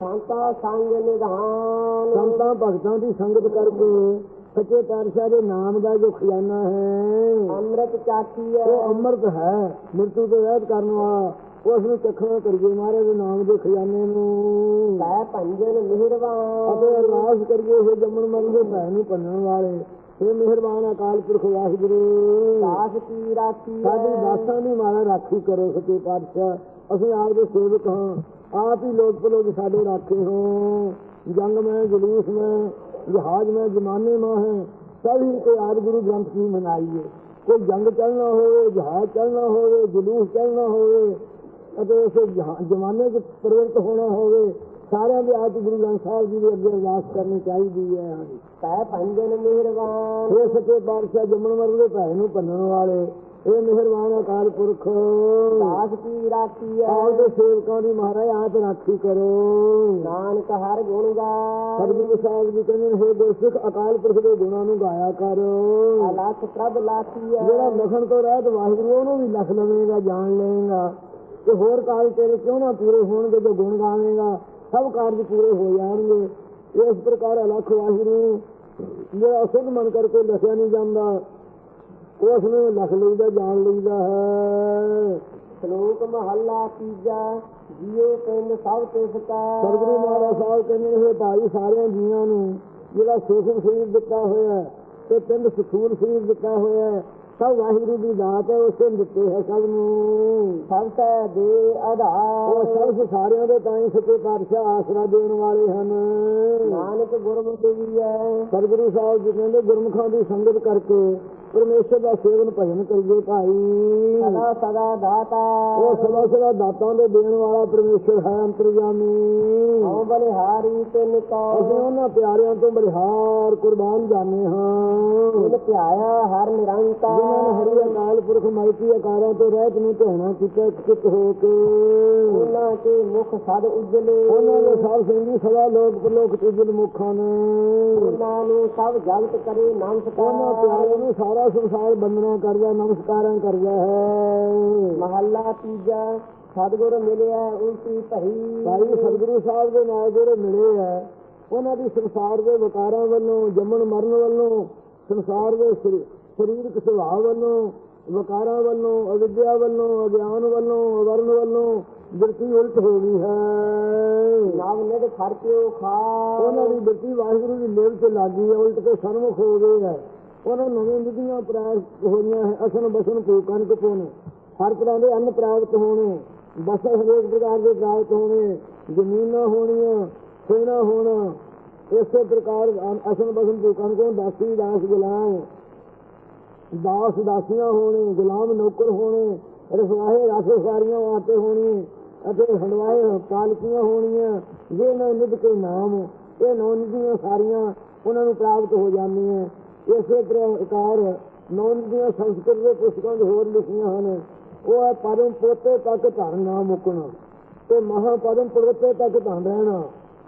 ਸੰਤਾ ਸੰਗ ਨਿਧਾਨ। ਸੰਤਾਂ ਭਗਤਾਂ ਦੀ ਸੰਗਤ ਕਰਕੇ ਸੱਚੇ ਪਾਤਸ਼ਾਹ ਦੇ ਨਾਮ ਦਾ ਜੋ ਖਜ਼ਾਨਾ ਹੈ ਅੰਮ੍ਰਿਤ ਚਾਟੀ ਹੈ। ਉਹ ਅੰਮ੍ਰਿਤ ਹੈ ਮ੍ਰਿਤੂ ਤੋਂ ਰਹਿਤ ਕਰਨ ਵਾਲਾ। ਉਸ ਨੂੰ ਚਖਣਾ ਕਰੀਏ ਮਹਾਰਾਜ ਦੇ ਨਾਮ ਦੇ ਖਜ਼ਾਨੇ ਨੂੰ। ਸਹਿ ਭੰਜਨ ਮਿਹਰਬਾਨ। ਅਤੇ ਅਰਦਾਸ ਕਰੀਏ ਇਹ ਜੰਮਣ ਮਰਨ ਦੇ ਭੈ ਨੂੰ ਭੰਨਣ ਵਾਲੇ। ਇਹ ਮਿਹਰਬਾਨ ਅਕਾਲ ਪੁਰਖ ਵਾਹਿਗੁਰੂ। ਦਾਸ ਕੀ ਰਾਖੀ ਸਾਡੀ ਹੈ ਦਾਸਾਂ ਦੀ ਮਾਰਾ ਰਾਖੀ ਕਰੋ ਸੱਚੇ ਪਾਤਸ਼ਾਹ। ਅਸੀਂ ਆਪ ਦੇ ਸੇਵਕ ਹਾਂ। ਆਪ ਹੀ ਲੋਕ ਪਲੋਕ ਸਾਡੇ ਰਾਖੇ ਹੋ। ਜੰਗ ਮੈਂ ਜਲੂਸ ਮੈਂ ਜਹਾਜ਼ ਮੈਂ ਜਮਾਨੇ ਮੈਂ ਹੈ। ਸਭੀ ਕੇ ਆਦ ਗੁਰੂ ਗ੍ਰੰਥ ਕੀ ਮਨਾਈਏ। ਕੋਈ ਜੰਗ ਚੱਲਣਾ ਹੋਵੇ ਜਹਾਜ਼ ਚੱਲਣਾ ਹੋਵੇ ਜਲੂਸ ਚੱਲਣਾ ਹੋਵੇ ਅਤੇ ਉਸ ਜਮਾਨੇ 'ਚ ਪ੍ਰਵਿਰਤ ਹੋਣਾ ਹੋਵੇ ਸਾਰਿਆਂ ਦੇ ਆਪ ਗੁਰੂ ਗ੍ਰੰਥ ਸਾਹਿਬ ਜੀ ਦੇ ਅੱਗੇ ਅਰਦਾਸ ਕਰਨੀ ਚਾਹੀਦੀ ਹੈ। ਸਹਿ ਭੰਜਨ ਮਿਹਰਬਾਨ। ਇਹ ਸੱਚੇ ਪਾਤਸ਼ਾਹ ਜੰਮਣ ਮਰਨ ਦੇ ਭੈ ਨੂੰ ਭੰਨਣ ਵਾਲੇ ਇਹ ਮਿਹਰਬਾਨ ਅਕਾਲ ਪੁਰਖ। ਦਾਸ ਕੀ ਰਾਖੀ ਆਪ ਹੈ ਦੇ ਸੇਵਕਾਂ ਦੀ ਮਹਾਰਾਜ ਆਪ ਰਾਖੀ ਕਰੋ। ਨਾਨਕ ਹਰ ਗੁਣ ਗਾ ਸਤਿਗੁਰੂ ਸਾਹਿਬ ਜੀ ਕਹਿੰਦੇ ਨੇ ਹੇ ਸਿੱਖ ਅਕਾਲ ਪੁਰਖ ਦੇ ਗੁਣਾਂ ਨੂੰ ਗਾਇਆ ਕਰ। ਅਲਖ ਪ੍ਰਭ ਲਾਖੀ ਜਿਹੜਾ ਹੈ ਲਖਣ ਤੋਂ ਰਹਿਤ ਵਾਹਿਗੁਰੂ ਉਹਨੂੰ ਵੀ ਲਖ ਲਵੇਂਗਾ ਜਾਣ ਲਵੇਂਗਾ। ਤੇ ਹੋਰ ਕਾਰਜ ਤੇਰੇ ਕਿਉਂ ਨਾ ਪੂਰੇ ਹੋਣਗੇ ਜੋ ਗੁਣ ਗਾਵੇਂਗਾ? ਸਭ ਕਾਰਜ ਪੂਰੇ ਹੋ ਜਾਣਗੇ। ਇਸ ਪ੍ਰਕਾਰ ਅਲਖ ਵਾਹਿਗੁਰੂ ਜਿਹੜਾ ਅਸੁੱਧ ਮਨ ਕਰਕੇ ਲਖਿਆ ਨਹੀਂ ਜਾਂਦਾ ਉਸ ਨੂੰ ਲਖ ਲਈਦਾ ਜਾਣ ਲਈਦਾ ਹੈ। ਸ਼ਲੋਕ ਮਹੱਲਾ ਤੀਜਾ ਜੀਉ ਪਿੰਡ ਸਭ ਤਿਸ ਕਾ। ਸਤਿਗੁਰੂ ਮਹਾਰਾਜ ਸਾਹਿਬ ਕਹਿੰਦੇ ਨੇ ਭਾਈ ਸਾਰਿਆਂ ਜੀਵਾਂ ਨੂੰ ਜਿਹੜਾ ਸੂਖਮ ਸਰੀਰ ਦਿੱਤਾ ਹੋਇਆ ਤੇ ਪਿੰਡ ਸਥੂਲ ਸਰੀਰ ਦਿੱਤਾ ਹੋਇਆ ਸਭ ਵਾਹਿਗੁਰੂ ਦੀ ਦਾਤ ਹੈ ਉਸੇ ਦਿੱਤੇ ਹੈ ਸਭ ਨੂੰ। ਸਭ ਤੈ ਦੇ ਉਹ ਆਧਾਰ ਸਭ ਸਾਰਿਆਂ ਦੇ ਤਾਂ ਹੀ ਸੱਚੇ ਪਾਤਸ਼ਾਹ ਆਸਰਾ ਦੇਣ ਵਾਲੇ ਹਨ। ਨਾਨਕ ਗੁਰਮੁਖੀ ਵੀ ਹੈ। ਸਤਿਗੁਰੂ ਸਾਹਿਬ ਜੀ ਕਹਿੰਦੇ ਗੁਰਮੁਖਾਂ ਦੀ ਸੰਗਤ ਕਰਕੇ ਪਰਮੇਸ਼ਰ ਦਾ ਸੇਵਨ ਭਜਨ ਕਰੀਏ ਭਾਈ। ਸਦਾ ਸਦਾ ਦਾਤਾ। ਉਹ ਸਦਾ ਸਦਾ ਦਾਤਾਂ ਦੇ ਦੇਣ ਵਾਲਾ ਪਰਮੇਸ਼ਰ ਹੈ ਅੰਤਰਜਾਮੀ ਹਉ ਬਲਿਹਾਰੀ ਤਿਨ ਕੋ ਅਸੀਂ ਉਹਨਾਂ ਪਿਆਰਿਆਂ ਤੋਂ ਬਲਿਹਾਰ ਕੁਰਬਾਨ ਜਾਣੇ ਹਾਂ। ਤਿਨ ਧਿਆਇਆ ਹਰ ਨਿਰੰਕਾਰ। ਜਿਨ੍ਹਾਂ ਨੇ ਹਰੀ ਅਕਾਲ ਪੁਰਖ ਮਾਇਤੀ ਆਕਾਰਾਂ ਤੋਂ ਰਹਿਤ ਨੂੰ ਧੋਣਾ ਕੀਤਾ ਚਿਤ ਹੋ ਕੇ। ਉਹਨਾਂ ਕੇ ਮੁਖ ਸਦ ਉਜਲੇ। ਉਹਨਾਂ ਦੇ ਸਾਧ ਸੰਗੀ ਸਦਾ ਲੋਕ ਪ੍ਰਲੋਕ ਤੁਜਲ ਮੁਖਾਂ ਨੇ। ਉਹਨਾਂ ਨੂੰ ਸਭ ਜਗਤ ਕਰੇ ਉਹਨਾਂ ਨਮਸਕਾਰ ਪਿਆਰਿਆਂ ਨੂੰ ਸਾਰਾ ਸੰਸਾਰ ਬੰਦਨਾ ਕਰਦਾ ਨਮਸਕਾਰਾਂ ਕਰਦਾ ਹੈ। ਮਹੱਲਾ ਤੀਜਾ ਸਤਿਗੁਰ ਮਿਲਿਆ ਉਲਟੀ ਭਰੀ। ਭਾਈ ਸਤਿਗੁਰੂ ਸਾਹਿਬ ਦੇ ਨਾਲ ਜਿਹੜੇ ਮਿਲੇ ਆ ਉਹਨਾਂ ਦੀ ਸੰਸਾਰ ਦੇ ਵਿਕਾਰਾਂ ਵੱਲੋਂ ਜੰਮਣ ਮਰਨ ਵੱਲੋਂ ਸੰਸਾਰ ਦੇ ਸਰੀ- ਸਰੀਰਕ ਸੁਭਾਅ ਵੱਲੋਂ ਵਿਕਾਰਾਂ ਵੱਲੋਂ ਅਵਿਦਿਆ ਵੱਲੋਂ ਅਗਿਆਨ ਵੱਲੋਂ ਅਵਰਨ ਵੱਲੋਂ ਬਿਰਤੀ ਉਲਟ ਹੋ ਗਈ ਹੈ। ਨਾਮ ਨਿਦ ਖਰਚਿਓ ਖਾ। ਉਹਨਾਂ ਦੀ ਬਿਰਤੀ ਵਾਹਿਗੁਰੂ ਦੀ ਲੇਵ ਤੇ ਲੱਗੀ ਹੈ ਉਲਟ ਕੇ ਸਨਮੁਖ ਹੋ ਗਏ ਹੈ। ਉਹਨਾਂ ਨੂੰ ਨਵੀਂ ਨਿਧੀਆਂ ਪ੍ਰਾਪਤ ਹੋਈਆਂ ਹੈ। ਅਸਨ ਬਸਨ ਭੂਕਨ ਕਪੋਨ ਹਰ ਤਰ੍ਹਾਂ ਦੇ ਅੰਨ ਪ੍ਰਾਪਤ ਹੋਣੇ। ਬਸਰ ਹਰੇਕ ਪ੍ਰਕਾਰ ਦੇ ਪ੍ਰਾਪਤ ਹੋਣੇ। ਜ਼ਮੀਨਾਂ ਹੋਣੀਆਂ, ਸੋਨਾ ਹੋਣਾ। ਇਸੇ ਪ੍ਰਕਾਰ ਅਸਨ ਬਸਨ ਭੂਕਨ ਕੋ ਦਾਸੀ ਦਾਸ ਗੁਲਾਮ। ਦਾਸ ਦਾਸੀਆਂ ਹੋਣੇ, ਗੁਲਾਮ ਨੌਕਰ ਹੋਣੇ। ਰਸਵਾਹੇ ਰਾਸੇ ਸਾਰੀਆਂ ਵਾਸਤੇ ਹੋਣੀ ਅਤੇ ਹੰਡਵਾਏ ਪਾਲਕੀਆਂ ਹੋਣੀਆਂ। ਜੇ ਨਾ ਨਿਧ ਕੇ ਨਾਮ, ਇਹ ਨੌ ਨਿਧੀਆਂ ਸਾਰੀਆਂ ਉਹਨਾਂ ਨੂੰ ਪ੍ਰਾਪਤ ਹੋ ਜਾਂਦੀਆਂ। ਇਸੇ ਪ੍ਰਕਾਰ ਨੌ ਨਿਧੀਆਂ ਸੰਸਕ੍ਰਿਤ ਦੇ ਪੁਸਤਕਾਂ 'ਚ ਹੋਰ ਲਿਖੀਆਂ ਹਨ, ਉਹ ਹੈ ਪਰਮ ਪੋਤੇ ਤੱਕ ਧਨ ਨਾ ਮੁਕਣਾ ਤੇ ਮਹਾ ਪਰਮ ਪਰਵਤੇ ਤੱਕ ਧਨ ਰਹਿਣਾ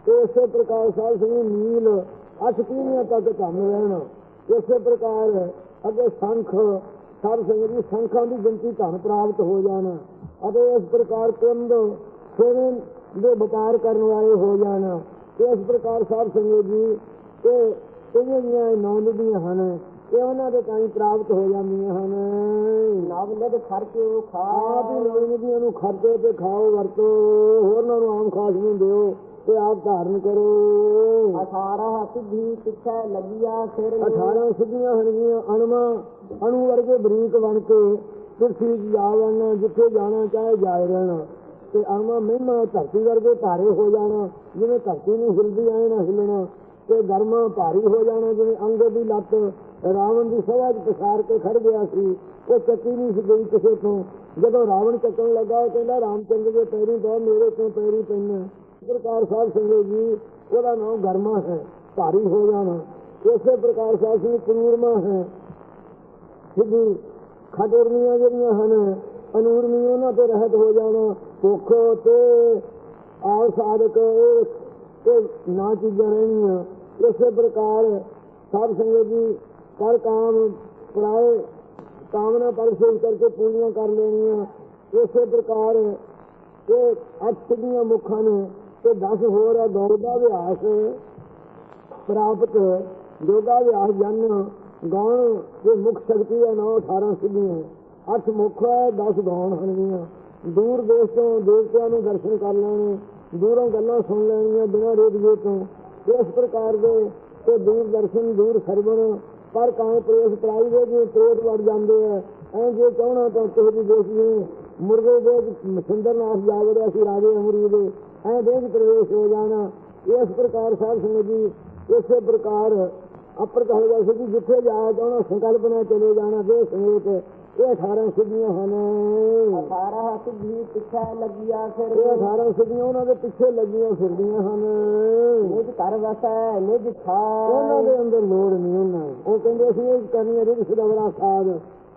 ਤੇ ਇਸੇ ਪ੍ਰਕਾਰ ਸਾਧ ਸੰਗੀ ਨੀਲ ਅੱਠ ਤੱਕ ਧਨ ਰਹਿਣਾ। ਇਸੇ ਪ੍ਰਕਾਰ ਅੱਗੇ ਸੰਖ, ਸਾਧ ਸੰਗਤ ਦੀ ਸੰਖਾਂ ਦੀ ਗਿਣਤੀ ਧਨ ਪ੍ਰਾਪਤ ਹੋ ਜਾਣਾ ਅਤੇ ਇਸ ਪ੍ਰਕਾਰ ਕੁੰਦ ਸੋਨੇ ਦੇ ਵਪਾਰ ਕਰਨ ਵਾਲੇ ਹੋ ਜਾਣਾ ਇਸ ਪ੍ਰਕਾਰ ਸਾਧ ਸੰਗਤ ਜੀ ਇਹ ਕਈਆਂ ਦੀਆਂ ਨੌ ਨਦੀਆਂ ਹਨ ਇਹ ਉਹਨਾਂ ਦੇ ਹੀ ਪ੍ਰਾਪਤ ਹੋ ਜਾਂਦੀਆਂ ਹਨ। ਨਾਮ ਨਿਦ ਖਰਚਿਓ ਖਾ ਆਪ ਹੀ ਨੌ ਨਦੀਆਂ ਨੂੰ ਖਰਚੋ ਤੇ ਖਾਓ ਵਰਤੋ। ਹੋਰਨਾਂ ਨੂੰ ਆਮ ਖਾਸ ਨੂੰ ਦਿਓ ਤੇ ਆਪ ਧਾਰਨ ਕਰੋ। ਅਠਾਰਹ ਸਿੱਧੀ ਪਿੱਛੇ ਲੱਗਿਆ ਸਿਰ ਨੂੰ। 18 ਸਿੱਧੀਆਂ ਹਣਗੀਆਂ ਅਣਮਾ ਅਣੂ ਵਰਗੇ ਬਰੀਕ ਬਣ ਕੇ ਪਿਰਥੀ 'ਚ ਜਾ ਵੜਨਾ ਜਿੱਥੇ ਜਾਣਾ ਚਾਹੇ ਜਾਏ ਰਹਿਣਾ। ਤੇ ਅਣਮਾ ਮਹਿਮਾ ਧਰਤੀ ਵਰਗੇ ਭਾਰੇ ਹੋ ਜਾਣਾ ਜਿਵੇਂ ਧਰਤੀ ਨੂੰ ਹਿਲਦੀ ਆਏ ਨਾ ਹਿਲਣਾ। ਤੇ ਗਰਮਾ ਭਾਰੀ ਹੋ ਜਾਣਾ, ਜਿਵੇਂ ਅੰਗ ਦੀ ਲੱਤ ਰਾਵਣ ਦੀ ਸਜ਼ਾ 'ਚ ਪਸਾਰ ਕੇ ਖੜ ਗਿਆ ਸੀ, ਉਹ ਚੱਕੀ ਨਹੀਂ ਸੀ ਗਈ ਕਿਸੇ ਤੋਂ। ਜਦੋਂ ਰਾਵਣ ਚੱਕਣ ਲੱਗਾ ਕਹਿੰਦਾ ਰਾਮਚੰਦਰ ਦੇ ਪੈਰੀ ਦੋ ਮੇਰੇ ਤੋਂ ਪੈਰੀ ਪੈਣਾ ਪ੍ਰਕਾਰ ਸਾਹਿਬ ਸੰਗਤ ਜੀ, ਉਹਦਾ ਨਾਮ ਗਰਮਾ ਹੈ, ਭਾਰੀ ਹੋ ਜਾਣਾ। ਇਸੇ ਪ੍ਰਕਾਰ ਸਾਹਿਬ ਸਿੰਘ ਕਰੂਰਮਾ ਹੈ। ਸਿੱਧੀ ਖਟੁਰਮੀਆਂ ਜਿਹੜੀਆਂ ਹਨ ਅਨੂਰਮੀ ਉਹਨਾਂ ਤੇ ਰਹਿਤ ਹੋ ਜਾਣਾ। ਭੁੱਖ ਤੇ ਆਲ ਸਾਧਕ ਇਹ ਨਾ ਚੀਜ਼ਾਂ ਰਹਿਣੀਆਂ ਇਸੇ ਪ੍ਰਕਾਰ ਸਾਧ ਸੰਗਤ ਜੀ ਕਰ ਕਾਮ ਪਰਾਏ ਕਾਮਨਾ ਪਰ ਕਰਕੇ ਪੂਰੀਆਂ ਕਰ ਲੈਣੀਆਂ। ਇਸੇ ਪ੍ਰਕਾਰ ਇਹ ਅੱਠ ਸਿੱਧੀਆਂ ਮੁੱਖਾਂ ਨੇ ਤੇ 10 ਹੋਰ ਹੈ ਦੌੜ ਦਾ ਅਭਿਆਸ ਪ੍ਰਾਪਤ ਯੋਗਾ ਅਭਿਆਸ ਜਨ ਗਾਉਣ ਦੇ ਮੁੱਖ ਸ਼ਕਤੀ ਹੈ 9 18 ਸਿੱਧੀਆਂ। ਅੱਠ ਮੁੱਖ ਹੈ 10 ਗਾਉਣ ਹਨਗੀਆਂ ਦੂਰ ਦੇਸ਼ ਤੋਂ ਦੇਵਤਿਆਂ ਨੂੰ ਦਰਸ਼ਨ ਕਰ ਲੈਣੇ, ਦੂਰੋਂ ਗੱਲਾਂ ਸੁਣ ਲੈਣੀਆਂ ਬਿਨਾਂ ਰੇਡੀਓ ਤੋਂ। ਇਸ ਪ੍ਰਕਾਰ ਦੇ ਤੇ ਦੂਰ ਦਰਸ਼ਨ ਦੂਰ ਸਰਵਣ, ਪਰ ਕਾਂ ਪ੍ਰੇਸ ਪ੍ਰਾਈ ਦੇ ਜਿਵੇਂ ਪ੍ਰੇਤ ਵੜ ਜਾਂਦੇ ਆ, ਐ ਜੇ ਚਾਹਣਾ ਤਾਂ ਕਿਸੇ ਦੀ ਦੇਸ਼ ਜਿਵੇਂ ਮੁਰਗੇ ਦੇ ਸੁੰਦਰਨਾਥ ਜਾ ਵੜਿਆ ਸੀ ਰਾਜੇ ਅਮਰੀ ਦੇ, ਐ ਦੇਸ਼ ਪ੍ਰਵੇਸ਼ ਹੋ ਜਾਣਾ। ਇਸ ਪ੍ਰਕਾਰ ਸਾਹਿਬ ਸਿੰਘ ਜੀ, ਇਸੇ ਪ੍ਰਕਾਰ ਅਪਰਤ ਹੋ ਗਿਆ ਸੀ ਕਿ ਜਿੱਥੇ ਜਾਇਆ ਚਾਹਣਾ ਸੰਕਲਪ ਨਾਲ ਚਲੇ ਜਾਣਾ ਦੇ ਸਮੇਤ ਇਹ 18 ਸਿੱਧੀਆਂ ਹਨ। ਅਠਾਰਹ ਸਿੱਧੀ ਪਿੱਛੇ ਲੱਗਿਆ ਸਿਰ ਇਹ ਨੂੰ 18 ਸਿੱਧੀਆਂ ਉਹਨਾਂ ਦੇ ਪਿੱਛੇ ਲੱਗੀਆਂ ਫਿਰਦੀਆਂ ਹਨ। ਨਿਜ ਘਰ ਵਸੈ ਨਿਜ ਉਹਨਾਂ ਥਾਇ ਦੇ ਅੰਦਰ ਲੋੜ ਨਹੀਂ ਉਹਨਾਂ। ਉਹ ਕਹਿੰਦੇ ਸੀ ਇਹ ਕਰਨੀ ਦਾ ਬੜਾ ਸਾਧ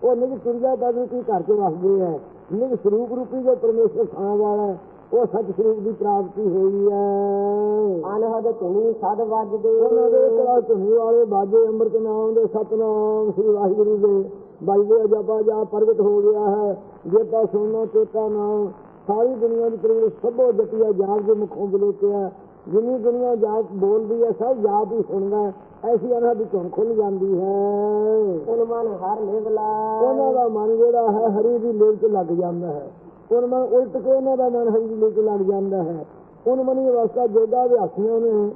ਉਹ ਨਿਜ ਤੁਰਜਾ ਬਾਦੂ ਕੀ ਘਰ ਚ ਵਸਦੇ ਹੈ। ਨਿਜ ਸਰੂਪ ਰੂਪੀ ਜੋ ਪਰਮੇਸ਼ਰ ਥਾਂ ਵਾਲਾ ਹੈ, ਉਹ ਸੱਚ ਸਰੂਪ ਦੀ ਪ੍ਰਾਪਤੀ ਹੋਈ ਹੈ। ਅਨਹਦ ਧੁਨੀ ਸਦ ਵੱਜਦੇ। ਉਹਨਾਂ ਦੇ ਕਲਾ ਧੁਨੀ ਵਾਲੇ ਬਾਜੇ ਅੰਮ੍ਰਿਤ ਨਾਮ ਦੇ ਸਤਨਾਮ ਸ੍ਰੀ ਵਾਹਿਗੁਰੂ ਦੇ ਬਾਈਦੇ ਜਪਾ ਜਾ ਪ੍ਰਗਟ ਹੋ ਗਿਆ ਹੈ। ਜੇਤਾ ਸੁਣਨਾ ਚੇਤਾ ਨਾਮ ਸਾਰੀ ਦੁਨੀਆ ਦੀ ਪ੍ਰਵੇਸ਼ ਸਭੋ ਜਪਿਆ ਜਾਪ ਦੇ ਮੁਖੋਂ ਬਲੋਕਿਆ ਜਿੰਨੀ ਦੁਨੀਆ ਜਾਪ ਬੋਲਦੀ ਹੈ ਸਭ ਜਾਪ ਹੀ ਸੁਣਦਾ। ਐਸੀ ਉਹਨਾਂ ਦੀ ਧੁਨ ਖੁੱਲ ਜਾਂਦੀ ਹੈ। ਉਨ ਮਨ ਹਰ ਨਿਵਲਾ ਉਹਨਾਂ ਦਾ ਮਨ ਜਿਹੜਾ ਹੈ ਹਰੀ ਦੀ ਲੇਵ ਚ ਲੱਗ ਜਾਂਦਾ ਹੈ। ਉਹਨਾਂ ਮਨ ਉਲਟ ਕੇ ਉਹਨਾਂ ਦਾ ਮਨ ਹਰੀ ਦੀ ਲੇਵ ਚ ਲੱਗ ਜਾਂਦਾ ਹੈ। ਉਹਨਾਂ ਮਨੀ ਅਵਸਥਾ ਜੋਗਾ ਵਿਆਸੀਆਂ ਨੇ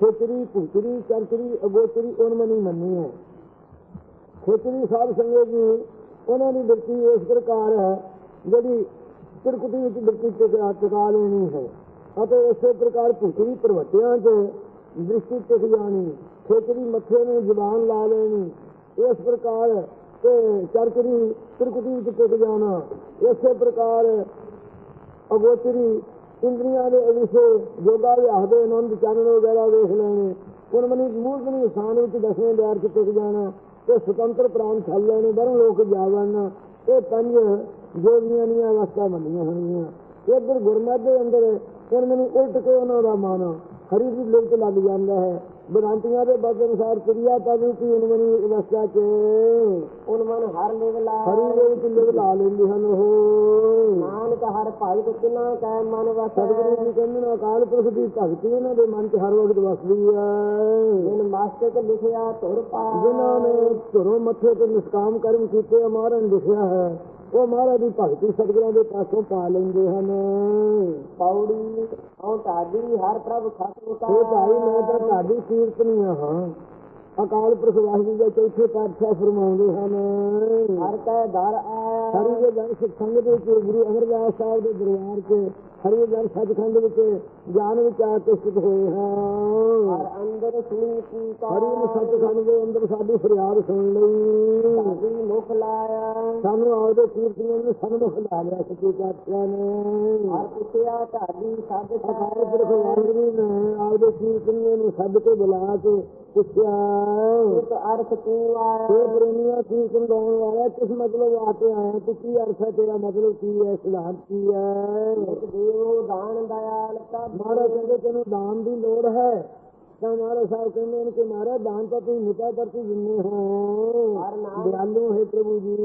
ਖੇਤਰੀ ਭੂਤਰੀ ਚਰਚਰੀ ਅਗੋਤਰੀ ਉਹਨਾਂ ਮਨੀ ਮੰਨੀ ਹੈ। ਖੇਤਰੀ ਸਾਹਿਬ ਸੰਗਤ ਜੀ, ਉਹਨਾਂ ਦੀ ਬਿਰਤੀ ਇਸ ਪ੍ਰਕਾਰ ਹੈ, ਜਿਹੜੀ ਤਿਰਕੁਟੀ ਵਿੱਚ ਬਿਰਤੀ ਟਿਕਾ ਟਿਕਾ ਲੈਣੀ ਹੈ। ਅਤੇ ਇਸੇ ਪ੍ਰਕਾਰ ਭੂਤਰੀ ਪ੍ਰਵਤਿਆਂ 'ਚ ਦ੍ਰਿਸ਼ਟੀ ਟਿਕ ਜਾਣੀ, ਖੇਤਰੀ ਮੱਥੇ ਨੂੰ ਜ਼ਬਾਨ ਲਾ ਲੈਣੀ। ਇਸ ਪ੍ਰਕਾਰ ਤੇ ਚਰਚਰੀ ਤਿਰਕੁਟੀ ਵਿੱਚ ਟਿਕ ਜਾਣਾ, ਇਸੇ ਪ੍ਰਕਾਰ ਅਗੋਚਰੀ ਇੰਦਰੀਆਂ ਦੇ ਅਵਿਸ਼ੇ ਜੋਗਾ ਵਿਆਹ ਦੇ ਆਨੰਦ ਚਾਨਣ ਵਗੈਰਾ ਵੇਖ ਲੈਣੇ ਹੁਣ ਮਨੀ ਮੂਰਤਨੀ ਸਥਾਨ ਵਿੱਚ ਦਸਵੇਂ ਦਿਆਰ ਚ ਟਿਕ ਜਾਣਾ। ਤੇ ਸੁਤੰਤਰ ਪ੍ਰਾਣ ਛੱਲ ਲੈਣੇ ਬਰੋਂ ਲੋਕ ਜਾਵਣ ਇਹ ਪੰਜ ਜੋਗੀਆਂ ਦੀਆਂ ਅਵਸਥਾ ਮੰਨੀਆਂ ਹੋਣਗੀਆਂ ਇੱਧਰ ਗੁਰਮਤਿ ਦੇ ਅੰਦਰ ਹੁਣ ਮੈਨੂੰ ਉਲਟ ਕੇ ਉਹਨਾਂ ਦਾ ਮਨ ਹਰੀ ਦੀ ਲਿਵ ਚ ਲੱਗ ਜਾਂਦਾ ਹੈ। ਬ੍ਰਾਂਤੀਆਂ ਦੇ ਬਦ ਅਨੁਸਾਰ ਕਿਰਿਆ ਪਾਦੂ ਕੀ ਉਨਮਨੀ ਅਵਸਥਾ ਚ। ਉਨ ਮਨ ਹਰ ਨਿਵਲਾ ਹਰੀ ਦੇ ਵਿੱਚ ਲਿਵ ਲਾ ਲੈਂਦੇ ਹਨ ਉਹ। ਨਾਨਕ ਹਰ ਭਾਈ ਕਿਨਾ ਕੈ ਮਨ ਵਸੈ। ਸਤਿਗੁਰੂ ਜੀ ਕਹਿੰਦੇ ਨੇ ਅਕਾਲ ਪੁਰਖ ਦੀ ਭਗਤੀ ਇਹਨਾਂ ਦੇ ਮਨ 'ਚ ਹਰ ਵਕਤ ਵਸਦੀ ਹੈ। ਜਿਨ ਮਸਤਕ ਲਿਖਿਆ ਧੁਰ ਪਾ। ਜਿਨ੍ਹਾਂ ਨੇ ਧਰੋਂ ਮੱਥੇ ਤੇ ਨਿਸ਼ਕਾਮ ਕਰਮ ਕੀਤੇ ਅਮਾਰਨ ਲਿਖਿਆ ਹੈ। ਉਹ ਮਹਾਰਾਜ ਦੀ ਭਗਤੀ ਸਤਿਗੁਰਾਂ ਦੇ ਪਾਸੋਂ ਪਾ ਲੈਂਦੇ ਹਨ। ਪੌੜੀ ਔ ਤਾਦੀ ਹਰ ਪ੍ਰਭ ਖਸਮ ਕਾ ਇਹ ਭਾਈ ਮੈਂ ਤਾਂ ਤੁਹਾਡੀ ਕੀਰਤਨੀਆ ਹਾਂ। ਅਕਾਲ ਪੁਰਖ ਵਾਹਿਗੁਰੂ ਦੇ ਚੌਥੇ ਪਾਤਸ਼ਾਹ ਫਰਮਾਉਂਦੇ ਹਨ ਹਰ ਕੈ ਦਰ ਆਇਆ ਹਰੀ ਦੇ ਜਨ ਸਿੱਖ ਸੰਗਤ ਵਿੱਚ ਗੁਰੂ ਅਮਰਦਾਸ ਸਾਹਿਬ ਦੇ ਦਰਬਾਰ 'ਚ ਹਰੀ ਦੇ ਸੱਚਖੰਡ ਵਿੱਚ ਗਿਆਨ ਵਿੱਚ ਆ ਕੇ ਸਥਿਤ ਹੋਏ ਹਾਂ। ਹਰ ਅੰਦਰ ਸੁਣੀ ਕੀ। ਕਾ ਹਰੀ ਨੇ ਸੱਚਖੰਡ ਦੇ ਅੰਦਰ ਸਾਡੀ ਫਰਿਆਦ ਸੁਣ ਲਈ। ਸਾਡੀ ਮੁਖ ਲਾਇਆ। ਸਾਨੂੰ ਆਪਦੇ ਕੀਰਤਨੀਆਂ ਨੂੰ ਸਨਮੁਖ ਲਾ ਲਿਆ ਸੱਚੇ ਪਾਤਸ਼ਾਹ ਨੇ। ਹਰ ਪੁੱਛਿਆ ਢਾਡੀ ਪੁਰਖ ਵਾਹਿਗੁਰੂ ਨੇ ਆਪਦੇ ਕੀਰਤਨੀਆਂ ਨੂੰ ਸੱਦ ਕੇ ਬੁਲਾ ਕੇ ਪੁੱਛਿਆ। ਇੱਕ ਅਰਥ ਤੂੰ ਇਹ ਆਇਆ ਪ੍ਰੇਮੀਆਂ ਕੀਰਤਨ ਗਾਉਣ ਵਾਲਾ? ਕਿਸ ਮਤਲਬ ਆ ਕੇ ਆਇਆ? ਤੇ ਕੀ ਅਰਥ ਹੈ? ਤੇਰਾ ਮਤਲਬ ਕੀ ਹੈ? ਸਿਧਾਂਤ ਕੀ ਹੈ? ਇੱਕ ਦੇਵੋ ਦਾਨ ਦਇਆਲ ਕਾ ਮਹਾਰਾਜ ਕਹਿੰਦੇ ਤੈਨੂੰ ਦਾਨ ਦੀ ਲੋੜ ਹੈ। ਤਾਂ ਮਹਾਰਾਜ ਸਾਹਿਬ ਕਹਿੰਦੇ ਨੇ ਕਿ ਮਹਾਰਾਜ ਦਾਨ ਤਾਂ ਤੁਸੀਂ ਮਿਟਾ ਕਰਤੀ ਜਿੰਨੇ ਹੋ। ਹਰ ਨਾਮ ਦਿਆਲੂ ਹੈ ਪ੍ਰਭੂ ਜੀ।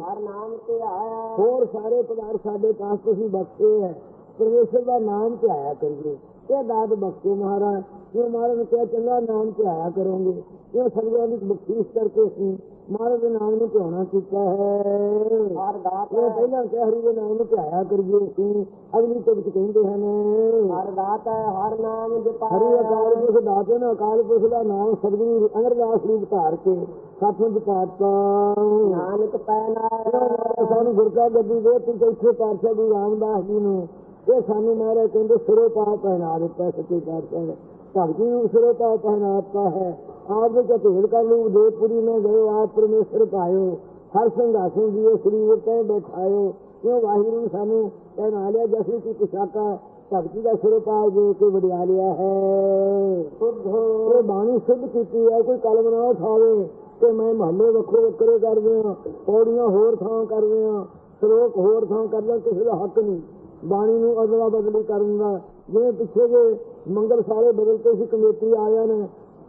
ਹਰ ਨਾਮ ਤੇ ਆਇਆ। ਹੋਰ ਸਾਰੇ ਪਦਾਰਥ ਸਾਡੇ ਪਾਸ ਤੁਸੀਂ ਬਖਸ਼ੇ ਹੈ। ਪਰਮੇਸ਼ਰ ਦਾ ਨਾਮ ਧਿਆਇਆ ਕਰੀਏ। ਇਹ ਦਾਤ ਬਖਸ਼ੋ ਮਹਾਰਾਜ। ਜੋ ਮਹਾਰਾਜ ਨੇ ਕਿਹਾ ਚੰਗਾ ਨਾਮ ਧਿਆਇਆ ਕਰੋਗੇ। ਇਹ ਸਭਿਆਂ ਦੀ ਬਖਸ਼ਿਸ਼ ਕਰਕੇ ਅਸੀਂ ਮਹਾਰਾਜ ਦੇ ਨਾਮ ਨੂੰ ਧਿਆਉਣਾ ਕੀਤਾ ਹੈ। ਹਰ ਦਾਤ ਇਹ ਪਹਿਲਾਂ ਕਿਹਾ ਹਰੀ ਦੇ ਨਾਮ ਨੂੰ ਧਿਆਇਆ ਕਰੀਏ ਅਸੀਂ। ਅਗਲੀ ਤੋਂ ਵਿੱਚ ਕਹਿੰਦੇ ਹਨ ਹਰ ਦਾਤ ਹੈ ਹਰ ਨਾਮ ਜਪਾਇਆ ਹਰੀ ਅਕਾਲ ਪੁਰਖ ਦਾਤੇ ਨੇ ਅਕਾਲ ਪੁਰਖ ਦਾ ਨਾਮ ਸਤਿਗੁਰੂ ਅਮਰਦਾਸ ਰੂਪ ਧਾਰ ਕੇ ਸਤਿਗੁਰ ਪਾਤਸ਼ਾਹ ਨਾਨਕ ਪੈਨਾ ਸਾਨੂੰ ਗੁਰਕਾ ਗੱਦੀ ਦੇ ਤੇ ਚੌਥੇ ਪਾਤਸ਼ਾਹ ਗੁਰੂ ਰਾਮਦਾਸ ਜੀ ਨੂੰ ਇਹ ਸਾਨੂੰ ਮਹਾਰਾਜ ਕਹਿੰਦੇ ਸਿਰੇ ਪਾ ਪਹਿਨਾ ਦਿੱਤਾ ਸੱਚੇ ਪਾਤਸ਼ਾਹ ਭਗਤੀ ਨੂੰ ਸਿਰੇ ਪਾ ਪਹਿਨਾਤਾ ਹੈ। ਆਪ ਦੇ ਚਤੇੜ ਕਰ ਲੂ ਦੇਵਪੁਰੀ में ਗਏ ਆਪ ਪਰਮੇਸ਼ਰ ਪਾਇਓ ਹਰ ਸੰਘਾਸਨ ਜੀਓ ਸਰੀਰ ਤੇ ਬੈਠਾਇਓ ਕਿਉਂ ਵਾਹਿਗੁਰੂ ਸਾਨੂੰ ਪਹਿਨਾ ਲਿਆ ਜੈਸੇ ਕਿ ਪੁਸ਼ਾਕਾ ਭਗਤੀ ਦਾ ਸਿਰੇ ਪਾ ਦੇ ਕੇ ਵਡਿਆ ਲਿਆ ਹੈ। ਸੁਧ ਇਹ ਬਾਣੀ ਸਿੱਧ ਕੀਤੀ ਹੈ ਕੋਈ ਕਲਮ ਨਾ ਉਠਾਵੇ ਕਿ ਮੈਂ ਮਹੱਲੇ ਵੱਖੋ ਵੱਖਰੇ ਕਰਦੇ ਆ ਪੌੜੀਆਂ ਹੋਰ ਥਾਂ ਕਰਦੇ ਆ ਸ਼ਲੋਕ ਹੋਰ ਥਾਂ ਕਰਦਾ ਕਿਸੇ ਦਾ ਹੱਕ ਨਹੀਂ। ਬਾਣੀ ਨੂੰ ਅਦਲਾ ਬਦਲੀ ਕਰਨ ਦਾ। ਜਿਵੇਂ ਪਿੱਛੇ ਜੇ ਮੰਗਲ ਸਾਰੇ ਬਦਲ ਕੇ ਸੀ, ਕਮੇਟੀ ਆਇਆ ਨੇ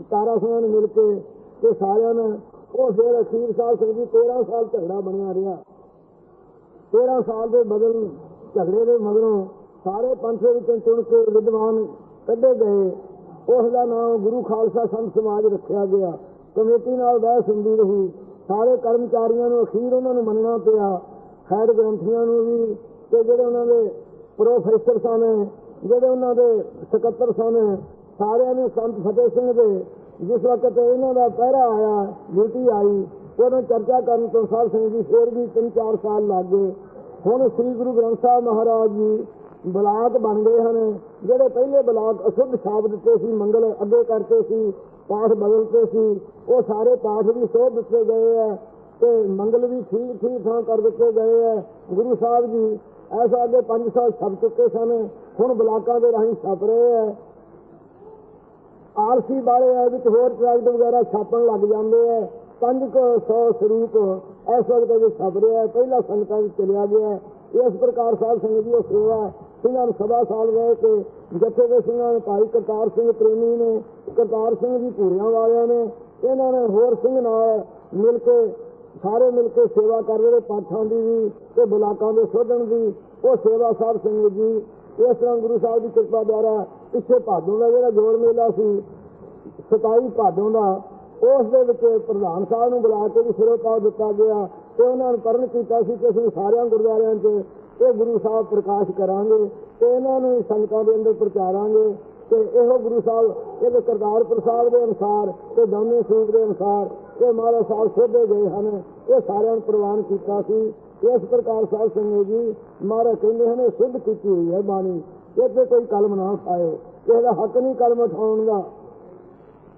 ਤਾਰਾ ਸਿੰਘਾਂ ਨੇ ਮਿਲ ਕੇ ਤੇ ਸਾਰਿਆਂ ਨੇ ਉਹ ਫਿਰ ਅਖੀਰ ਸਾਲ ਸੰਗੀ 13 ਸਾਲ ਝਗੜਾ ਬਣਿਆ ਰਿਹਾ। 13 ਸਾਲ ਦੇ ਬਦਲ, ਝਗੜੇ ਦੇ ਮਗਰੋਂ ਸਾਰੇ ਪੰਥ ਵਿੱਚੋਂ ਚੁਣ ਕੇ ਵਿਦਵਾਨ ਕੱਢੇ ਗਏ। ਉਸ ਦਾ ਨਾਮ ਗੁਰੂ ਖਾਲਸਾ ਸੰਤ ਸਮਾਜ ਰੱਖਿਆ ਗਿਆ। ਕਮੇਟੀ ਨਾਲ ਬਹਿਸ ਹੁੰਦੀ ਰਹੀ। ਸਾਰੇ ਕਰਮਚਾਰੀਆਂ ਨੂੰ ਅਖੀਰ ਉਹਨਾਂ ਨੂੰ ਮੰਨਣਾ ਪਿਆ। ਖੈਰ ਗ੍ਰੰਥੀਆਂ ਨੂੰ ਵੀ ਤੇ ਜਿਹੜੇ ਉਹਨਾਂ ਦੇ ਪ੍ਰੋਫੈਸਰ ਸਨ, ਜਿਹੜੇ ਉਹਨਾਂ ਦੇ ਸਕੱਤਰ ਸਨ, ਸਾਰਿਆਂ ਨੇ ਸੰਤ ਫਤਿਹ ਸਿੰਘ ਦੇ, ਜਿਸ ਵਕਤ ਇਹਨਾਂ ਦਾ ਪਹਿਰਾ ਆਇਆ, ਡਿਊਟੀ ਆਈ, ਉਹਨਾਂ ਚਰਚਾ ਕਰਨ ਤੋਂ ਸਾਧ ਸਿੰਘ ਜੀ, ਫੇਰ ਵੀ 3-4 ਸਾਲ ਲੱਗ ਗਏ। ਹੁਣ ਸ੍ਰੀ ਗੁਰੂ ਗ੍ਰੰਥ ਸਾਹਿਬ ਮਹਾਰਾਜ ਜੀ ਬਲਾਕ ਬਣ ਗਏ ਹਨ। ਜਿਹੜੇ ਪਹਿਲੇ ਬਲਾਕ ਅਸ਼ੁੱਧ ਛਾਪ ਦਿੱਤੇ ਸੀ, ਮੰਗਲ ਅੱਗੇ ਕਰਤੇ ਸੀ, ਪਾਠ ਬਦਲਤੇ ਸੀ, ਉਹ ਸਾਰੇ ਪਾਠ ਵੀ ਸੋਧ ਦਿੱਤੇ ਗਏ ਹੈ ਤੇ ਮੰਗਲ ਵੀ ਠੀਕ ਠੀਕ ਥਾਂ ਕਰ ਦਿੱਤੇ ਗਏ ਹੈ। ਗੁਰੂ ਸਾਹਿਬ ਜੀ ਐਸਾ ਅੱਗੇ 500 ਛਪ ਚੁੱਕੇ ਸਨ, ਹੁਣ ਬਲਾਕਾਂ ਦੇ ਰਾਹੀਂ ਛਪ ਰਹੇ ਹੈ ਆਰਸੀ ਵਾਲੇ ਆ, ਵਿੱਚ ਹੋਰ ਟਰੈਕਟ ਵਗੈਰਾ ਛਾਪਣ ਲੱਗ ਜਾਂਦੇ ਆ। ਪੰਜ ਕੁ ਸੌ ਸਰੂਪ ਇਸ ਵਕਤ ਅਜੇ ਛਪ ਰਿਹਾ ਹੈ ਪਹਿਲਾ ਸੰਗਤਾਂ ਵਿੱਚ ਚਲਿਆ ਗਿਆ। ਇਸ ਪ੍ਰਕਾਰ ਸਾਹਿਬ ਸੰਗਤ ਦੀ ਉਹ ਸੇਵਾ ਸਿੰਘਾਂ ਨੂੰ ਸਦਾ ਸਾਲ ਰਹਿ ਕੇ ਜੱਥੇ ਦੇ ਸਿੰਘਾਂ ਨੇ ਭਾਈ ਕਰਤਾਰ ਸਿੰਘ ਪ੍ਰੇਮੀ ਨੇ, ਕਰਤਾਰ ਸਿੰਘ ਜੀ ਪੂਰੀਆਂ ਵਾਲਿਆਂ ਨੇ, ਇਹਨਾਂ ਨੇ ਹੋਰ ਸਿੰਘ ਨਾਲ ਮਿਲ ਕੇ ਸਾਰੇ ਮਿਲ ਕੇ ਸੇਵਾ ਕਰ ਰਹੇ ਨੇ, ਪਾਠਾਂ ਦੀ ਵੀ ਤੇ ਬਲਾਕਾਂ ਦੇ ਸੋਧਣ ਦੀ, ਉਹ ਸੇਵਾ ਸਾਹਿਬ ਸੰਗਤ ਜੀ, ਇਸ ਤਰ੍ਹਾਂ ਗੁਰੂ ਸਾਹਿਬ ਦੀ ਕਿਰਪਾ ਦੁਆਰਾ ਪਿੱਛੇ ਭਾਦੋਂ ਦਾ ਜਿਹੜਾ ਜ਼ੋਰ ਮੇਲਾ ਸੀ 27 ਭਾਦੋਂ ਦਾ, ਉਸ ਦੇ ਵਿੱਚ ਪ੍ਰਧਾਨ ਸਾਹਿਬ ਨੂੰ ਬੁਲਾ ਕੇ ਵੀ ਸਿਰੋਂ ਪਾ ਦਿੱਤਾ ਗਿਆ ਤੇ ਉਹਨਾਂ ਨੂੰ ਪਰਨ ਕੀਤਾ ਸੀ ਕਿ ਅਸੀਂ ਸਾਰਿਆਂ ਗੁਰਦੁਆਰਿਆਂ 'ਚ ਇਹ ਗੁਰੂ ਸਾਹਿਬ ਪ੍ਰਕਾਸ਼ ਕਰਾਂਗੇ ਤੇ ਇਹਨਾਂ ਨੂੰ ਹੀ ਸੰਗਤਾਂ ਦੇ ਅੰਦਰ ਪ੍ਰਚਾਰਾਂਗੇ ਤੇ ਇਹੋ ਗੁਰੂ ਸਾਹਿਬ, ਇਹਦੇ ਕਰਤਾਰਪੁਰ ਸਾਹਿਬ ਦੇ ਅਨੁਸਾਰ ਤੇ ਦੋਨੇ ਸੂਬ ਦੇ ਅਨੁਸਾਰ ਇਹ ਮਹਾਰਾਜ ਸਾਹਿਬ ਸੋਧੇ ਗਏ ਹਨ, ਇਹ ਸਾਰਿਆਂ ਨੂੰ ਪ੍ਰਵਾਨ ਕੀਤਾ ਸੀ। ਇਸ ਪ੍ਰਕਾਰ ਸਾਹਿਬ ਸੰਗਤ ਜੀ, ਮਹਾਰਾਜ ਕਹਿੰਦੇ ਹਨ ਸਿੱਧ ਕੀਤੀ ਹੋਈ ਹੈ ਬਾਣੀ। ਇੱਥੇ ਕੋਈ ਕਲਮ ਨਾ ਉਠਾਇਓ। ਕਿਸੇ ਦਾ ਹੱਕ ਨਹੀਂ ਕਲਮ ਉਠਾਉਣ ਦਾ।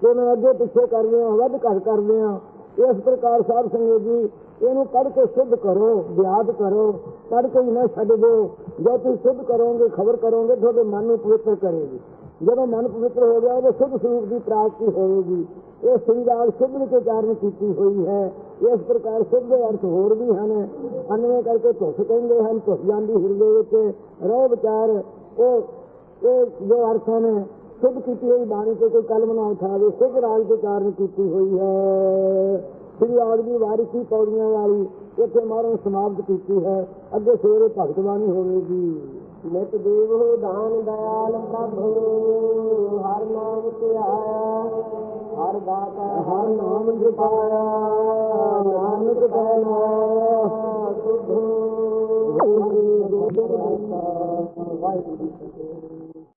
ਕਿ ਮੈਂ ਅੱਗੇ ਪਿੱਛੇ ਕਰਦੇ ਆ ਵੱਧ ਘੱਟ ਕਰਦੇ ਆ ਇਸ ਪ੍ਰਕਾਰ ਸਾਹਿਬ ਸਿੰਘ ਜੀ, ਇਹਨੂੰ ਪੜ੍ਹ ਕੇ ਸਿੱਧ ਕਰੋ, ਯਾਦ ਕਰੋ। ਪੜ੍ਹ ਕੇ ਹੀ ਨਾ ਛੱਡ ਦਿਓ। ਜੇ ਤੁਸੀਂ ਸਿੱਧ ਕਰੋਗੇ, ਖਬਰ ਕਰੋਗੇ, ਤੁਹਾਡੇ ਮਨ ਨੂੰ ਪਵਿੱਤਰ ਕਰੇਗੀ। ਜਦੋਂ ਮਨ ਪਵਿੱਤਰ ਹੋ ਗਿਆ ਉਹ ਸਿੱਧ ਸਰੂਪ ਦੀ ਪ੍ਰਾਪਤੀ ਹੋਵੇਗੀ। ਇਹ ਸ੍ਰੀਰਾਗ ਸ਼ੁੱਧ ਕੇ ਕਾਰਨ ਕੀਤੀ ਹੋਈ ਹੈ। ਇਸ ਪ੍ਰਕਾਰ ਸ਼ੁੱਧ ਦੇ ਅਰਥ ਹੋਰ ਵੀ ਹਨ। ਅਨਵੇਂ ਕਰਕੇ ਧੁੱਸ ਕਹਿੰਦੇ ਹਨ, ਧੁੱਸ ਜਾਂਦੀ ਹਿਰਦੇ ਵਿੱਚ। ਰਹਿ ਵਿਚਾਰ, ਉਹ ਇਹ ਜੋ ਅਰਥ ਹਨ ਸ਼ੁੱਧ ਕੀਤੀ ਹੋਈ ਬਾਣੀ ਤੇ ਕੋਈ ਕਲਮ ਨਾ ਉਠਾਵੇ ਸ਼ੁੱਧ ਰਾਜ ਦੇ ਕਾਰਨ ਕੀਤੀ ਹੋਈ ਹੈ। ਸ੍ਰੀ ਆਗ ਦੀ ਵਾਰਿਸੀ ਪੌੜੀਆਂ ਵਾਲੀ ਇੱਥੇ ਮਾਰਨ ਸਮਾਪਤ ਕੀਤੀ ਹੈ। ਅੱਗੇ ਸਵੇਰੇ ਭਗਤ ਬਾਣੀ ਹੋਵੇਗੀ। ਨਿਤ ਦੇਵ ਹੋ ਦਾਨ ਦਇਆਲ ਪ੍ਰਭੂ ਹਰ ਨਾਮ ਧਿਆਇਆ, ਹਰ ਦਾਤਾ ਹਰ ਨਾਮ ਜਪਾਇਆ, ਨਾਨਕ ਕਹਿਣਾ ਸੁਧੂ ਵਾਹਿਗੁਰੂ